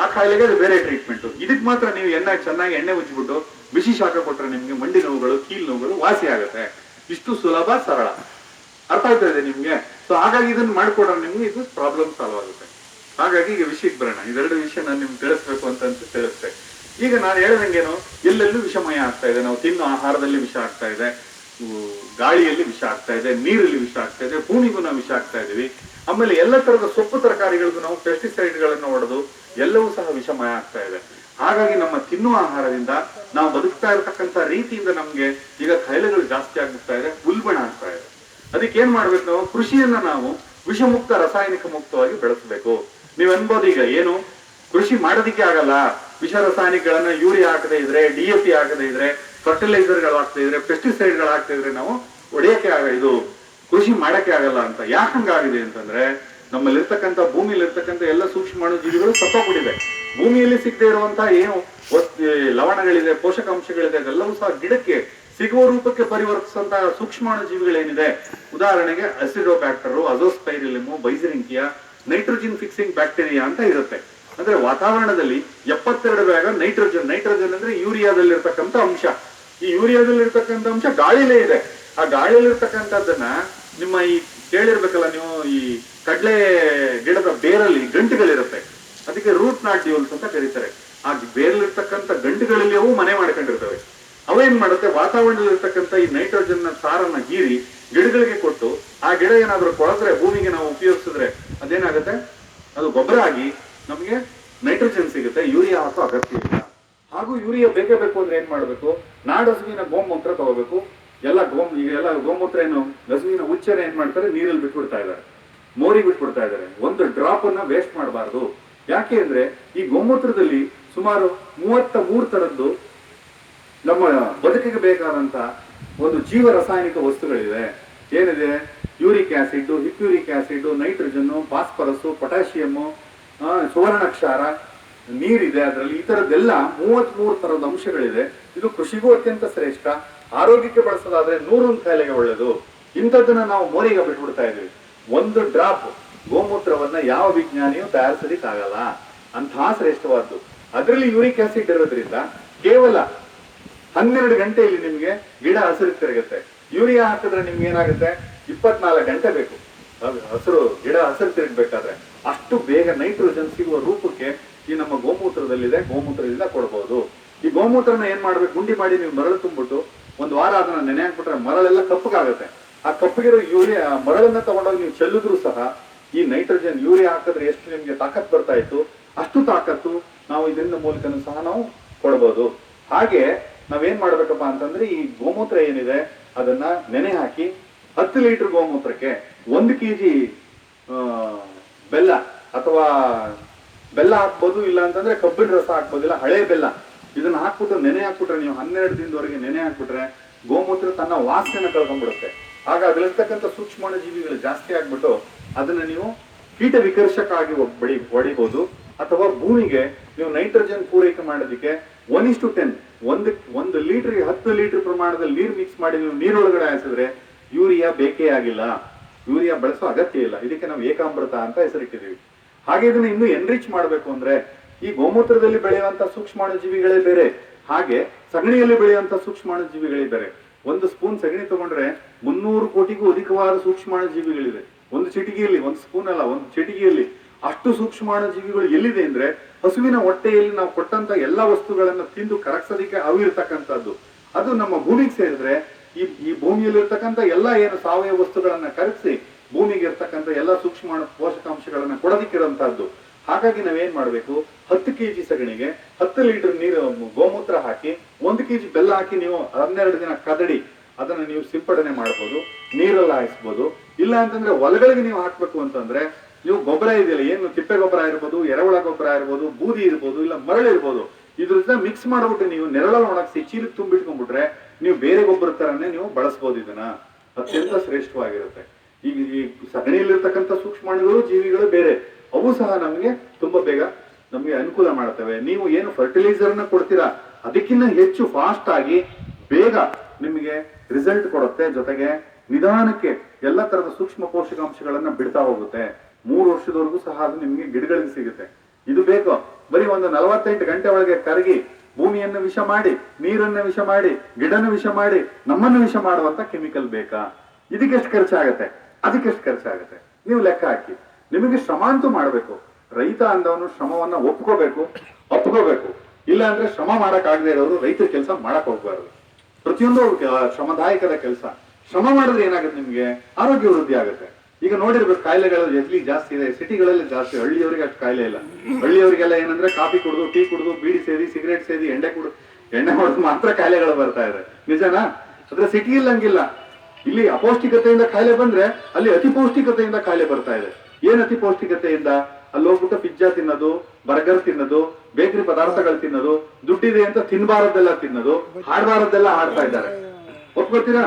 ಆ ಕಾಯಿಲೆಗೆ ಅದು ಬೇರೆ ಟ್ರೀಟ್ಮೆಂಟ್ ಇದಕ್ಕೆ ಮಾತ್ರ ನೀವು ಎಣ್ಣೆ ಚೆನ್ನಾಗಿ ಎಣ್ಣೆ ಉಜ್ಜಿಬಿಟ್ಟು ಬಿಸಿ ಶಾಖ ಕೊಟ್ರೆ ನಿಮ್ಗೆ ಮಂಡಿ ನೋವುಗಳು, ಕೀಲ್ ನೋವುಗಳು ವಾಸಿ ಆಗುತ್ತೆ. ಇಷ್ಟು ಸುಲಭ, ಸರಳ. ಅರ್ಥ ಆಗ್ತಾ ಇದೆ ನಿಮ್ಗೆ? ಸೊ ಹಾಗಾಗಿ ಇದನ್ನ ಮಾಡ್ಕೊಡ್ರೆ ನಿಮ್ಗೆ ಇದು ಪ್ರಾಬ್ಲಮ್ ಸಾಲ್ವ್ ಆಗುತ್ತೆ. ಹಾಗಾಗಿ ಈಗ ವಿಷಯಕ್ಕೆ ಬರೋಣ. ಇದೆರಡು ವಿಷಯ ನಾನು ನಿಮ್ಗೆ ತಿಳಿಸ್ಬೇಕು ಅಂತ ಅಂತ ತಿಳಿಸ್ತೆ ಈಗ ನಾನು ಹೇಳ್ದಂಗೇನು? ಎಲ್ಲೆಲ್ಲೂ ವಿಷಮಯ ಆಗ್ತಾ ಇದೆ. ನಾವು ತಿನ್ನೋ ಆಹಾರದಲ್ಲಿ ವಿಷ ಆಗ್ತಾ ಇದೆ. ಗಾಳಿಯಲ್ಲಿ ವಿಷ ಆಗ್ತಾ ಇದೆ. ನೀರಲ್ಲಿ ವಿಷ ಆಗ್ತಾ ಇದೆ. ಭೂಮಿಗೂ ನಾವು ವಿಷ ಆಗ್ತಾ ಇದೀವಿ. ಆಮೇಲೆ ಎಲ್ಲ ತರದ ಸೊಪ್ಪು ತರಕಾರಿಗಳಿಗೂ ನಾವು ಪೆಸ್ಟಿಸೈಡ್ಗಳನ್ನು ಹೊಡೆದು ಎಲ್ಲವೂ ಸಹ ವಿಷಮಯ ಆಗ್ತಾ ಇದೆ. ಹಾಗಾಗಿ ನಮ್ಮ ತಿನ್ನುವ ಆಹಾರದಿಂದ ನಾವು ಬದುಕ್ತಾ ಇರತಕ್ಕಂತ ರೀತಿಯಿಂದ ನಮ್ಗೆ ಈಗ ಕಾಯಿಲೆಗಳು ಜಾಸ್ತಿ ಆಗ್ಬಿಡ್ತಾ ಇದೆ, ಉಲ್ಬಣ ಆಗ್ತಾ ಇದೆ. ಅದಕ್ಕೆ ಏನ್ ಮಾಡ್ಬೇಕು ನಾವು? ಕೃಷಿಯನ್ನ ನಾವು ವಿಷಮುಕ್ತ, ರಾಸಾಯನಿಕ ಮುಕ್ತವಾಗಿ ಬೆಳೆಸಬೇಕು. ನೀವ್ ಅನ್ಬೋದು ಈಗ ಏನು? ಕೃಷಿ ಮಾಡೋದಿಕ್ಕೆ ಆಗಲ್ಲ. ವಿಷ ರಾಸಾಯನಿಕಗಳನ್ನ ಯೂರಿಯಾ ಹಾಕದೇ ಇದ್ರೆ, ಡಿ ಎ ಪಿ ಹಾಕದೇ ಇದ್ರೆ ಫರ್ಟಿಲೈಸರ್ಗಳು ಹಾಕ್ತಾ ಇದ್ರೆ ಪೆಸ್ಟಿಸೈಡ್ಗಳು ಹಾಕ್ತಾ ಇದ್ರೆ ನಾವು ಒಡೆಯಕ್ಕೆ ಆಗ ಇದು ಕೃಷಿ ಮಾಡಕ್ಕೆ ಆಗಲ್ಲ ಅಂತ ಯಾಕೆ ಹಂಗಾಗಿದೆ ಅಂತಂದ್ರೆ ನಮ್ಮಲ್ಲಿರ್ತಕ್ಕಂಥ ಭೂಮಿಯಲ್ಲಿರ್ತಕ್ಕಂಥ ಎಲ್ಲ ಸೂಕ್ಷ್ಮಾಣು ಜೀವಿಗಳು ಸತ್ತೋಗ್ಬಿಟ್ಟಿದೆ ಭೂಮಿಯಲ್ಲಿ ಸಿಗದೆ ಇರುವಂತಹ ಏನು ಲವಣಗಳಿದೆ, ಪೋಷಕಾಂಶಗಳಿದೆ, ಅದೆಲ್ಲವೂ ಸಹ ಗಿಡಕ್ಕೆ ಸಿಗುವ ರೂಪಕ್ಕೆ ಪರಿವರ್ತಿಸುವಂತಹ ಸೂಕ್ಷ್ಮಾಣು ಜೀವಿಗಳೇನಿದೆ ಉದಾಹರಣೆಗೆ Acetobacter Azospirillum Beijerinckia nitrogen fixing bacteria ಅಂತ ಇರುತ್ತೆ. ಅಂದ್ರೆ ವಾತಾವರಣದಲ್ಲಿ ಎಪ್ಪತ್ತೆರಡು ಬ್ಯಾಗ ನೈಟ್ರೋಜನ್ ನೈಟ್ರೋಜನ್ ಅಂದ್ರೆ ಯೂರಿಯಾದಲ್ಲಿರ್ತಕ್ಕಂಥ ಅಂಶ. ಈ ಯೂರಿಯಾದಲ್ಲಿರ್ತಕ್ಕಂಥ ಅಂಶ ಗಾಳಿಲೇ ಇದೆ. ಆ ಗಾಳಿಯಲ್ಲಿರ್ತಕ್ಕಂಥದ್ದನ್ನ ನಿಮ್ಮ ಈ ಕೇಳಿರ್ಬೇಕಲ್ಲ ನೀವು ಈ ಕಡಲೆ ಗಿಡದ ಬೇರಲ್ಲಿ ಗಂಟುಗಳಿರುತ್ತೆ. ಅದಕ್ಕೆ ರೂಟ್ ನಾಟ್ಯೂಲ್ಸ್ ಅಂತ ಕರೀತಾರೆ. ಆ ಬೇರಲ್ಲಿರ್ತಕ್ಕಂಥ ಗಂಟುಗಳಲ್ಲಿ ಅವು ಮನೆ ಮಾಡ್ಕೊಂಡಿರ್ತವೆ. ಅವೇನ್ ಮಾಡುತ್ತೆ? ವಾತಾವರಣದಲ್ಲಿರ್ತಕ್ಕಂಥ ಈ ನೈಟ್ರೋಜನ್ ಸಾರನ್ನ ಹೀರಿ ಗಿಡಗಳಿಗೆ ಕೊಟ್ಟು ಆ ಗಿಡ ಏನಾದ್ರೂ ಕೊಳದ್ರೆ ಭೂಮಿಗೆ ನಾವು ಉಪಯೋಗಿಸಿದ್ರೆ ಅದೇನಾಗುತ್ತೆ? ಅದು ಗೊಬ್ಬರ ಆಗಿ ನಮಗೆ ನೈಟ್ರೋಜನ್ ಸಿಗುತ್ತೆ. ಯೂರಿಯಾ ಹಾಕೋ ಅಗತ್ಯ ಇಲ್ಲ. ಹಾಗೂ ಯೂರಿಯಾ ಬೇಕೇ ಬೇಕು ಅಂದ್ರೆ ಏನ್ ಮಾಡ್ಬೇಕು? ನಾಡಸುವಿನ ಗೋಮೂತ್ರ ತಗೋಬೇಕು. ಎಲ್ಲ ಗೋಮ್ ಈಗ ಎಲ್ಲ ಗೋಮೂತ್ರ ಏನು? ಹಸುವಿನ ಉಚ್ಚರ ಏನ್ ಮಾಡ್ತಾರೆ? ನೀರಲ್ಲಿ ಬಿಟ್ಬಿಡ್ತಾ ಇದ್ದಾರೆ. ಮೋರಿ ಬಿಟ್ಬಿಡ್ತಾ ಇದ್ದಾರೆ. ಒಂದು ಡ್ರಾಪ್ ಅನ್ನ ವೇಸ್ಟ್ ಮಾಡಬಾರ್ದು. ಯಾಕೆ ಅಂದ್ರೆ ಈ ಗೋಮೂತ್ರದಲ್ಲಿ ಸುಮಾರು ಮೂವತ್ತ ಮೂರು ತರದ್ದು ನಮ್ಮ ಬದುಕಿಗೆ ಬೇಕಾದಂತ ಒಂದು ಜೀವ ರಾಸಾಯನಿಕ ವಸ್ತುಗಳಿವೆ. ಏನಿದೆ? Uric acid, hippuric acid nitrogen phosphorus potassium ಸುವರ್ಣಕ್ಷಾರ ನೀರಿದೆ. ಅದರಲ್ಲಿ ಈ ತರದ್ದೆಲ್ಲ ಮೂವತ್ತ್ ಮೂರು ತರದ ಅಂಶಗಳಿದೆ ಇದು ಕೃಷಿಗೂ ಅತ್ಯಂತ ಶ್ರೇಷ್ಠ. ಆರೋಗ್ಯಕ್ಕೆ ಬಳಸೋದಾದ್ರೆ ನೂರೊಂದು ಕಾಯಿಲೆಗೆ ಒಳ್ಳೆಯದು ಇಂಥದ್ದನ್ನ ನಾವು ಮೋರಿಗೆ ಬಿಟ್ಬಿಡ್ತಾ ಇದೀವಿ ಒಂದು ಡ್ರಾಪ್ ಗೋಮೂತ್ರವನ್ನ ಯಾವ ವಿಜ್ಞಾನಿಯೂ ತಯಾರಿಸಲಿಕ್ಕಾಗಲ್ಲ. ಅಂತಹ ಶ್ರೇಷ್ಠವಾದ್ದು. ಅದರಲ್ಲಿ ಯೂರಿಕ್ ಆಸಿಡ್ ಇರೋದ್ರಿಂದ ಕೇವಲ ಹನ್ನೆರಡು ಗಂಟೆಯಲ್ಲಿ ನಿಮ್ಗೆ ಗಿಡ ಹಸಿರು ತಿರುಗುತ್ತೆ. ಯೂರಿಯಾ ಹಾಕಿದ್ರೆ ನಿಮ್ಗೆ ಏನಾಗುತ್ತೆ? ಇಪ್ಪತ್ನಾಲ್ಕು ಗಂಟೆ ಬೇಕು. ಹಸಿರು ಗಿಡ ಹಸಿರು ತಿರುಗಬೇಕಾದ್ರೆ ಅಷ್ಟು ಬೇಗ ನೈಟ್ರೋಜನ್ ಸಿಗುವ ರೂಪಕ್ಕೆ ಈ ನಮ್ಮ ಗೋಮೂತ್ರದಲ್ಲಿದೆ, ಗೋಮೂತ್ರದಿಂದ ಕೊಡಬಹುದು ಈ ಗೋಮೂತ್ರನ ಏನ್ ಮಾಡ್ಬೇಕು? ಗುಂಡಿ ಮಾಡಿ ನೀವು ಮರಳು ತುಂಬಿಟ್ಟು ಒಂದು ವಾರ ಅದನ್ನ ನೆನೆ ಹಾಕ್ಬಿಟ್ರೆ ಮರಳೆಲ್ಲ ಕಪ್ಪಗಾಗುತ್ತೆ. ಆ ಕಪ್ಪಗಿರೋ ಯೂರಿಯಾ ಮರಳನ್ನ ತಗೊಂಡೋಗಿ ನೀವು ಚೆಲ್ಲಿದ್ರು ಸಹ ಈ ನೈಟ್ರೋಜನ್ ಯೂರಿಯಾ ಹಾಕಿದ್ರೆ ಎಷ್ಟು ನಿಮ್ಗೆ ತಾಕತ್ ಬರ್ತಾ ಇತ್ತು? ಅಷ್ಟು ತಾಕತ್ತು ನಾವು ಇದರಿಂದ ಮೂಲಕನೂ ಸಹ ನಾವು ಕೊಡಬಹುದು ಹಾಗೆ ನಾವೇನ್ ಮಾಡ್ಬೇಕಪ್ಪ ಅಂತಂದ್ರೆ ಈ ಗೋಮೂತ್ರ ಏನಿದೆ, ಅದನ್ನ ನೆನೆ ಹಾಕಿ ಹತ್ತು ಲೀಟರ್ ಗೋಮೂತ್ರಕ್ಕೆ ಒಂದು ಕೆ ಜಿ ಬೆಲ್ಲ ಅಥವಾ ಬೆಲ್ಲ ಹಾಕ್ಬೋದು, ಇಲ್ಲ ಅಂತಂದ್ರೆ ಕಬ್ಬಿನ ರಸ ಹಾಕ್ಬೋದಿಲ್ಲ ಹಳೆ ಬೆಲ್ಲ. ಇದನ್ನ ಹಾಕ್ಬಿಟ್ಟು ನೆನೆ ಹಾಕ್ಬಿಟ್ರೆ ನೀವು ಹನ್ನೆರಡು ದಿನದವರೆಗೆ ನೆನೆ ಹಾಕ್ಬಿಟ್ರೆ ಗೋಮೂತ್ರ ತನ್ನ ವಾಸನೆ ಕಳ್ಕೊಂಡ್ಬಿಡುತ್ತೆ. ಆಗ ಅದರಲ್ಲಿರ್ತಕ್ಕಂಥ ಸೂಕ್ಷ್ಮಾಣು ಜೀವಿಗಳು ಜಾಸ್ತಿ ಆಗ್ಬಿಟ್ಟು ಅದನ್ನ ನೀವು ಕೀಟ ವಿಕರ್ಷಕ ಆಗಿ ಬಡಿ ಹೊಡಿಬಹುದು ಅಥವಾ ಭೂಮಿಗೆ ನೀವು ನೈಟ್ರೋಜನ್ ಪೂರೈಕೆ ಮಾಡೋದಕ್ಕೆ ಒನ್ ಇಸ್ ಟು ಟೆನ್ ಒಂದು ಒಂದು ಲೀಟರ್ಗೆ ಹತ್ತು ಲೀಟರ್ ಪ್ರಮಾಣದಲ್ಲಿ ನೀರು ಮಿಕ್ಸ್ ಮಾಡಿ ನೀವು ನೀರೊಳಗಡೆ ಹಾಯಿಸಿದ್ರೆ ಯೂರಿಯಾ ಬೇಕೇ ಆಗಿಲ್ಲ. ಯೂರಿಯಾ ಬಳಸೋ ಅಗತ್ಯ ಇಲ್ಲ. ಇದಕ್ಕೆ ನಾವು ಏಕಾಮೃತ ಅಂತ ಹೆಸರಿಟ್ಟಿದ್ದೀವಿ. ಹಾಗೆ ಇದನ್ನ ಇನ್ನು ಎನ್ರಿಚ್ ಮಾಡಬೇಕು ಅಂದ್ರೆ ಈ ಗೋಮೂತ್ರದಲ್ಲಿ ಬೆಳೆಯುವಂತ ಸೂಕ್ಷ್ಮಾಣು ಜೀವಿಗಳೇ ಬೇರೆ. ಹಾಗೆ ಸಗಣಿಯಲ್ಲಿ ಬೆಳೆಯುವಂತ ಸೂಕ್ಷ್ಮಾಣು ಜೀವಿಗಳೇ ಬೇರೆ. ಒಂದು ಸ್ಪೂನ್ ಸಗಣಿ ತಗೊಂಡ್ರೆ ಮುನ್ನೂರು ಕೋಟಿಗೂ ಅಧಿಕವಾದ ಸೂಕ್ಷ್ಮಾಣು ಜೀವಿಗಳಿವೆ. ಒಂದು ಚಿಟಿಕೆಯಲ್ಲಿ, ಒಂದು ಸ್ಪೂನ್ ಅಲ್ಲ, ಒಂದು ಚಿಟಿಕೆಯಲ್ಲಿ ಅಷ್ಟು ಸೂಕ್ಷ್ಮಾಣು ಜೀವಿಗಳು ಎಲ್ಲಿದೆ ಅಂದ್ರೆ ಹಸುವಿನ ಹೊಟ್ಟೆಯಲ್ಲಿ ನಾವು ಕೊಟ್ಟಂತ ಎಲ್ಲಾ ವಸ್ತುಗಳನ್ನ ತಿಂದು ಕರಗಿಸೋದಕ್ಕೆ ಅವಿರ್ತಕ್ಕಂಥದ್ದು. ಅದು ನಮ್ಮ ಭೂಮಿಗೆ ಸೇರಿದ್ರೆ ಈ ಈ ಭೂಮಿಯಲ್ಲಿರ್ತಕ್ಕಂಥ ಎಲ್ಲಾ ಏನು ಸಾವಯವ ವಸ್ತುಗಳನ್ನ ಕರಗಿಸಿ ಭೂಮಿಗೆ ಇರ್ತಕ್ಕಂಥ ಎಲ್ಲಾ ಸೂಕ್ಷ್ಮಾಣು ಪೋಷಕಾಂಶಗಳನ್ನ ಕೊಡೋದಿಕ್ಕಿರೋಂಥದ್ದು ಹಾಗಾಗಿ ನಾವೇನ್ ಮಾಡಬೇಕು? ಹತ್ತು ಕೆ ಜಿ ಸಗಣಿಗೆ ಹತ್ತು ಲೀಟರ್ ನೀರು, ಗೋಮೂತ್ರ ಹಾಕಿ, ಒಂದು ಕೆ ಜಿ ಬೆಲ್ಲ ಹಾಕಿ ನೀವು ಹನ್ನೆರಡು ದಿನ ಕದಡಿ, ಅದನ್ನ ನೀವು ಸಿಂಪಡಣೆ ಮಾಡ್ಬೋದು, ನೀರೆಲ್ಲ ಹಾಯಿಸ್ಬೋದು. ಇಲ್ಲ ಅಂತಂದ್ರೆ ಹೊಲಗಳಿಗೆ ನೀವು ಹಾಕ್ಬೇಕು ಅಂತಂದ್ರೆ ನೀವು ಗೊಬ್ಬರ ಇದೆಯಲ್ಲ, ಏನು ತಿಪ್ಪೆ ಗೊಬ್ಬರ ಇರ್ಬೋದು ಎರೆಹುಳ ಗೊಬ್ಬರ ಇರ್ಬೋದು ಬೂದಿ ಇರ್ಬೋದು, ಇಲ್ಲ ಮರಳು ಇರ್ಬೋದು ಇದ್ರಿಂದ ಮಿಕ್ಸ್ ಮಾಡ್ಬಿಟ್ಟು ನೀವು ನೆರಳಲ್ಲಿ ಒಣಗಿಸಿ ಚೀಲಕ್ಕೆ ತುಂಬಿಟ್ಕೊಂಡ್ಬಿಟ್ರೆ ನೀವು ಬೇರೆ ಗೊಬ್ಬರ ತರನೇ ನೀವು ಬಳಸ್ಬೋದು ಇದನ್ನ. ಅತ್ಯಂತ ಶ್ರೇಷ್ಠವಾಗಿರುತ್ತೆ. ಈಗ ಈ ಸಗಣಿಯಲ್ಲಿರ್ತಕ್ಕಂಥ ಸೂಕ್ಷ್ಮಾಣುಗಳು, ಜೀವಿಗಳು ಬೇರೆ. ಅವು ಸಹ ನಮಗೆ ತುಂಬಾ ಬೇಗ ನಮಗೆ ಅನುಕೂಲ ಮಾಡ್ತವೆ ನೀವು ಏನು ಫರ್ಟಿಲೈಸರ್ನ ಕೊಡ್ತೀರಾ? ಅದಕ್ಕಿಂತ ಹೆಚ್ಚು ಫಾಸ್ಟ್ ಆಗಿ ಬೇಗ ನಿಮಗೆ ರಿಸಲ್ಟ್ ಕೊಡುತ್ತೆ. ಜೊತೆಗೆ ನಿಧಾನಕ್ಕೆ ಎಲ್ಲ ತರದ ಸೂಕ್ಷ್ಮ ಪೋಷಕಾಂಶಗಳನ್ನ ಬಿಡ್ತಾ ಹೋಗುತ್ತೆ. ಮೂರು ವರ್ಷದವರೆಗೂ ಸಹ ಅದು ನಿಮಗೆ ಗಿಡಗಳಿಗೆ ಸಿಗುತ್ತೆ. ಇದು ಬೇಕು ಬರೀ ಒಂದು ನಲವತ್ತೆಂಟು ಗಂಟೆ ಒಳಗೆ ಕರಗಿ ಭೂಮಿಯನ್ನು ವಿಷ ಮಾಡಿ, ನೀರನ್ನ ವಿಷ ಮಾಡಿ, ಗಿಡನ ವಿಷ ಮಾಡಿ, ನಮ್ಮನ್ನು ವಿಷ ಮಾಡುವಂತ ಕೆಮಿಕಲ್ ಬೇಕಾ? ಇದಕ್ಕೆಷ್ಟು ಖರ್ಚಾಗತ್ತೆ? ಅದಕ್ಕೆಷ್ಟು ಖರ್ಚಾಗತ್ತೆ? ನೀವು ಲೆಕ್ಕ ಹಾಕಿ. ನಿಮಗೆ ಶ್ರಮ ಅಂತೂ ಮಾಡಬೇಕು. ರೈತ ಅಂದವನು ಶ್ರಮವನ್ನ ಒಪ್ಕೋಬೇಕು ಒಪ್ಕೋಬೇಕು. ಇಲ್ಲ ಅಂದ್ರೆ ಶ್ರಮ ಮಾಡಕ್ ಆಗದೆ ಇರೋರು ರೈತರ ಕೆಲಸ ಮಾಡಕ್ ಹೋಗ್ಬಾರ್ದು. ಪ್ರತಿಯೊಂದು ಶ್ರಮದಾಯಕದ ಕೆಲಸ. ಶ್ರಮ ಮಾಡಿದ್ರೆ ಏನಾಗುತ್ತೆ ನಿಮ್ಗೆ? ಆರೋಗ್ಯ ವೃದ್ಧಿ ಆಗುತ್ತೆ. ಈಗ ನೋಡಿರ್ಬೇಕು ಕಾಯಿಲೆಗಳು ಎಲ್ಲಿ ಜಾಸ್ತಿ ಇದೆ. ಸಿಟಿಗಳಲ್ಲಿ ಜಾಸ್ತಿ, ಹಳ್ಳಿಯವರಿಗೆ ಅಷ್ಟು ಕಾಯಿಲೆ ಇಲ್ಲ. ಹಳ್ಳಿಯವರಿಗೆಲ್ಲ ಏನಂದ್ರೆ ಕಾಫಿ ಕುಡಿದು, ಟೀ ಕುಡಿದು, ಬೀಡಿ ಸೇರಿ ಸಿಗರೇಟ್ ಸೇರಿ ಎಣ್ಣೆ ಕುಡಿದು ಎಣ್ಣೆ ಹೊಡೆದು ಮಾತ್ರ ಕಾಯಿಲೆಗಳು ಬರ್ತಾ ಇದೆ. ನಿಜನಾ? ಅದ್ರ ಸಿಟಿ ಹಂಗಿಲ್ಲ ಇಲ್ಲಿ ಅಪೌಷ್ಟಿಕತೆಯಿಂದ ಕಾಯಿಲೆ ಬಂದ್ರೆ ಅಲ್ಲಿ ಅತಿ ಪೌಷ್ಟಿಕತೆಯಿಂದ ಕಾಯಿಲೆ ಬರ್ತಾ ಇದೆ. ಏನ್ ಅತಿ ಪೌಷ್ಟಿಕತೆಯಿಂದ ಅಲ್ಲಿ ಹೋಗ್ಬಿಟ್ಟು ಪಿಜ್ಜಾ ತಿನ್ನೋದು, ಬರ್ಗರ್ ತಿನ್ನೋದು, ಬೇಕರಿ ಪದಾರ್ಥಗಳು ತಿನ್ನೋದು, ದುಡ್ಡಿದೆ ಅಂತ ತಿನ್ಬಾರದೆಲ್ಲ ತಿನ್ನೋದು ಹಾಡ್ಬಾರದೆಲ್ಲ ಹಾಡ್ತಾ ಇದ್ದಾರೆ. ಒಪ್ಕೊತೀರಾ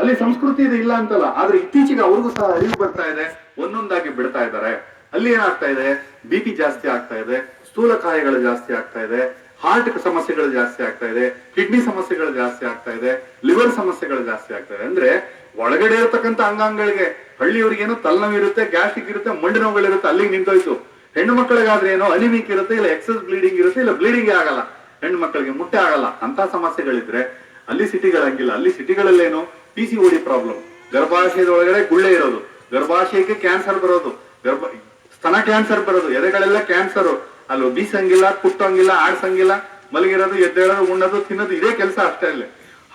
ಅಲ್ಲಿ ಸಂಸ್ಕೃತಿ ಇದೆ ಇಲ್ಲ ಅಂತಲ್ಲ, ಆದ್ರೆ ಇತ್ತೀಚೆಗೆ ಅವ್ರಿಗೂ ಸಹ ಅರಿವು ಬರ್ತಾ ಇದೆ, ಒಂದೊಂದಾಗಿ ಬಿಡ್ತಾ ಇದ್ದಾರೆ. ಅಲ್ಲಿ ಏನಾಗ್ತಾ ಇದೆ? ಬಿ ಪಿ ಜಾಸ್ತಿ ಆಗ್ತಾ ಇದೆ ಸ್ಥೂಲಕಾಯಗಳು ಜಾಸ್ತಿ ಆಗ್ತಾ ಇದೆ ಹಾರ್ಟ್ ಸಮಸ್ಯೆಗಳು ಜಾಸ್ತಿ ಆಗ್ತಾ ಇದೆ ಕಿಡ್ನಿ ಸಮಸ್ಯೆಗಳು ಜಾಸ್ತಿ ಆಗ್ತಾ ಇದೆ ಲಿವರ್ ಸಮಸ್ಯೆಗಳು ಜಾಸ್ತಿ ಆಗ್ತಾ ಇದೆ. ಅಂದ್ರೆ ಒಳಗಡೆ ಇರತಕ್ಕಂತ ಅಂಗಾಂಗಗಳಿಗೆ ಹಳ್ಳಿಯವರಿಗೇನು ತಲೆನೋವು ಇರುತ್ತೆ ಗ್ಯಾಸ್ಟ್ರಿಕ್ ಇರುತ್ತೆ, ಮಂಡಿ ನೋವುಗಳಿರುತ್ತೆ, ಅಲ್ಲಿಗೆ ನಿಂತೋಯ್ತು. ಹೆಣ್ಣು ಮಕ್ಕಳಿಗಾದ್ರೆ ಏನೋ ಅನಿಮಿಕ್ ಇರುತ್ತೆ, ಇಲ್ಲ ಎಕ್ಸಸ್ ಬ್ಲೀಡಿಂಗ್ ಇರುತ್ತೆ, ಇಲ್ಲ ಬ್ಲೀಡಿಂಗ್ ಆಗಲ್ಲ. ಹೆಣ್ಣು ಮಕ್ಕಳಿಗೆ ಮುಟ್ಟೆ ಆಗಲ್ಲ. ಅಂತ ಸಮಸ್ಯೆಗಳಿದ್ರೆ ಅಲ್ಲಿ ಸಿಟಿಗಳಾಗಿಲ್ಲ. ಅಲ್ಲಿ ಸಿಟಿಗಳಲ್ಲೇನು P C O D problem ಗರ್ಭಾಶಯದ ಒಳಗಡೆ ಗುಳ್ಳೆ ಇರೋದು. ಗರ್ಭಾಶಯಕ್ಕೆ ಕ್ಯಾನ್ಸರ್ ಬರೋದು. ಗರ್ಭ, ಸ್ತನ ಕ್ಯಾನ್ಸರ್ ಬರೋದು. ಎದೆಗಳೆಲ್ಲ ಕ್ಯಾನ್ಸರ್ ಅಲ್ಲಿ ಬೀಸಂಗಿಲ್ಲ, ಕುಟ್ಟಂಗಿಲ್ಲ, ಆಡ್ಸಂಗಿಲ್ಲ, ಮಲಗಿರೋದು, ಎದ್ದೇಳೋದು, ಉಣ್ಣೋದು, ತಿನ್ನೋದು, ಇದೇ ಕೆಲಸ ಅಷ್ಟೇ ಅಲ್ಲಿ.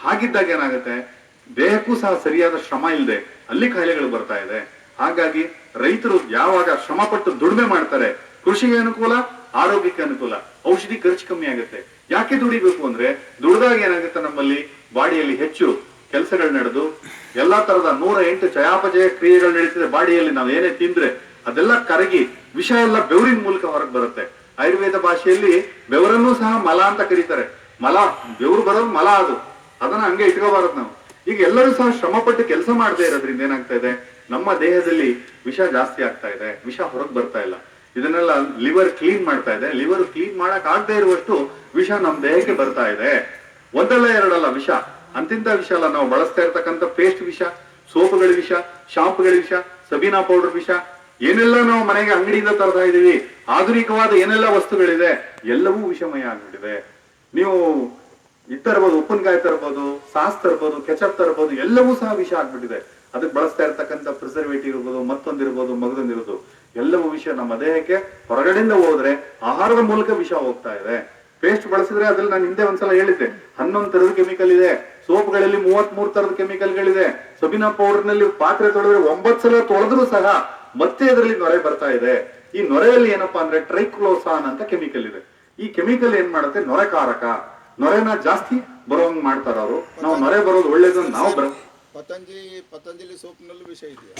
ಹಾಗಿದ್ದಾಗ ಏನಾಗುತ್ತೆ? ದೇಹಕ್ಕೂ ಸಹ ಸರಿಯಾದ ಶ್ರಮ ಇಲ್ಲದೆ ಅಲ್ಲಿ ಕಾಯಿಲೆಗಳು ಬರ್ತಾ ಇದೆ. ಹಾಗಾಗಿ ರೈತರು ಯಾವಾಗ ಶ್ರಮ ಪಟ್ಟು ದುಡಿಮೆ ಮಾಡ್ತಾರೆ, ಕೃಷಿಗೆ ಅನುಕೂಲ, ಆರೋಗ್ಯಕ್ಕೆ ಅನುಕೂಲ, ಔಷಧಿ ಖರ್ಚು ಕಮ್ಮಿ ಆಗುತ್ತೆ. ಯಾಕೆ ದುಡಿಬೇಕು ಅಂದ್ರೆ ದುಡಿದಾಗ ಏನಾಗುತ್ತೆ ನಮ್ಮಲ್ಲಿ ಬಾಡಿಯಲ್ಲಿ ಹೆಚ್ಚು ಕೆಲಸಗಳು ನಡೆದು ಎಲ್ಲಾ ತರದ ನೂರ ಎಂಟು ಚಯಾಪಚಯ ಕ್ರಿಯೆಗಳು ನಡೀತಿದೆ ಬಾಡಿಯಲ್ಲಿ. ನಾವು ಏನೇ ತಿಂದ್ರೆ ಅದೆಲ್ಲ ಕರಗಿ ವಿಷ ಎಲ್ಲ ಬೆವರಿನ ಮೂಲಕ ಹೊರಗೆ ಬರುತ್ತೆ. ಆಯುರ್ವೇದ ಭಾಷೆಯಲ್ಲಿ ಬೆವರನ್ನೂ ಸಹ ಮಲ ಅಂತ ಕರೀತಾರೆ. ಮಲ, ಬೆವರು ಬರೋದು ಮಲ ಅದು. ಅದನ್ನ ಹಂಗೆ ಇಟ್ಕೋಬಾರದು ನಾವು. ಈಗ ಎಲ್ಲರೂ ಸಹ ಶ್ರಮ ಪಟ್ಟು ಕೆಲಸ ಮಾಡದೇ ಇರೋದ್ರಿಂದ ಏನಾಗ್ತಾ ಇದೆ? ನಮ್ಮ ದೇಹದಲ್ಲಿ ವಿಷ ಜಾಸ್ತಿ ಆಗ್ತಾ ಇದೆ. ವಿಷ ಹೊರಗೆ ಬರ್ತಾ ಇಲ್ಲ. ಇದನ್ನೆಲ್ಲ ಲಿವರ್ ಕ್ಲೀನ್ ಮಾಡ್ತಾ ಇದೆ. ಲಿವರ್ ಕ್ಲೀನ್ ಮಾಡಕ್ ಆಗದೆ ಇರುವಷ್ಟು ವಿಷ ನಮ್ಮ ದೇಹಕ್ಕೆ ಬರ್ತಾ ಇದೆ. ಒಂದಲ್ಲ ಎರಡಲ್ಲ ವಿಷ. ಅಂತಿಂತ ವಿಷ ಅಲ್ಲ. ನಾವು ಬಳಸ್ತಾ ಇರ್ತಕ್ಕಂಥ ಪೇಸ್ಟ್ ವಿಷ, ಸೋಪುಗಳ ವಿಷ ಶಾಂಪುಗಳ ವಿಷ, ಸಬೀನಾ ಪೌಡರ್ ವಿಷ. ಏನೆಲ್ಲ ನಾವು ಮನೆಗೆ ಅಂಗಡಿಯಿಂದ ತರ್ತಾ ಇದೀವಿ? ಆಧುನಿಕವಾದ ಏನೆಲ್ಲ ವಸ್ತುಗಳಿದೆ? ಎಲ್ಲವೂ ವಿಷಮಯ ಆಗ್ಬಿಟ್ಟಿದೆ. ನೀವು ಇದ್ ತರ್ಬೋದು ಉಪ್ಪಿನಕಾಯಿ ತರ್ಬೋದು, ಸಾಸ್ ತರ್ಬೋದು, ಕೆಚಪ್ ತರ್ಬೋದು, ಎಲ್ಲವೂ ಸಹ ವಿಷ ಆಗ್ಬಿಟ್ಟಿದೆ. ಅದಕ್ಕೆ ಬಳಸ್ತಾ ಇರ್ತಕ್ಕಂಥ ಪ್ರಿಸರ್ವೇಟಿವ್ ಇರ್ಬೋದು ಮತ್ತೊಂದಿರ್ಬೋದು ಮಗದೊಂದಿರ್ಬೋದು ಎಲ್ಲವೂ ವಿಷ ನಮ್ಮ ದೇಹಕ್ಕೆ ಹೊರಗಡೆಯಿಂದ ಹೋದ್ರೆ ಆಹಾರದ ಮೂಲಕ ವಿಷ ಹೋಗ್ತಾ ಇದೆ. ಪೇಸ್ಟ್ ಬಳಸಿದ್ರೆ ಅದ್ರಲ್ಲಿ ನಾನು ಹಿಂದೆ ಒಂದ್ಸಲ ಹೇಳಿದ್ದೆ, ಹನ್ನೊಂದು ತರದ ಕೆಮಿಕಲ್ ಇದೆ, ಸೋಪ್ಗಳಲ್ಲಿ ಮೂವತ್ ಮೂರ್ ತರದ ಕೆಮಿಕಲ್ಗಳಿದೆ ಸಬಿನ ಪೌಡರ್ನಲ್ಲಿ ಪಾತ್ರೆ ತೊಳೆದ್ರೆ ಒಂಬತ್ತು ಸಲ ತೊಳೆದ್ರು ಸಹ ಮತ್ತೆ ಅದರಲ್ಲಿ ನೊರೆ ಬರ್ತಾ ಇದೆ. ಈ ನೊರೆಯಲ್ಲಿ ಏನಪ್ಪಾ ಅಂದ್ರೆ ಟ್ರೈಕ್ಲೋಸಾನ್ ಅಂತ ಕೆಮಿಕಲ್ ಇದೆ. ಈ ಕೆಮಿಕಲ್ ಏನ್ ಮಾಡುತ್ತೆ? ನೊರೆಕಾರಕ. ನೊರೆನ ಜಾಸ್ತಿ ಬರೋಂಗ್ ಮಾಡ್ತಾರ ಅವರು. ನಾವು ನೊರೆ ಬರೋದು ಒಳ್ಳೇದು ನಾವು ಬರ ಪತಂಜಲಿ ಪತಂಜಲಿ ಸೋಪ್ನಲ್ಲೂ ವಿಷಯ ಇದೆಯಾ?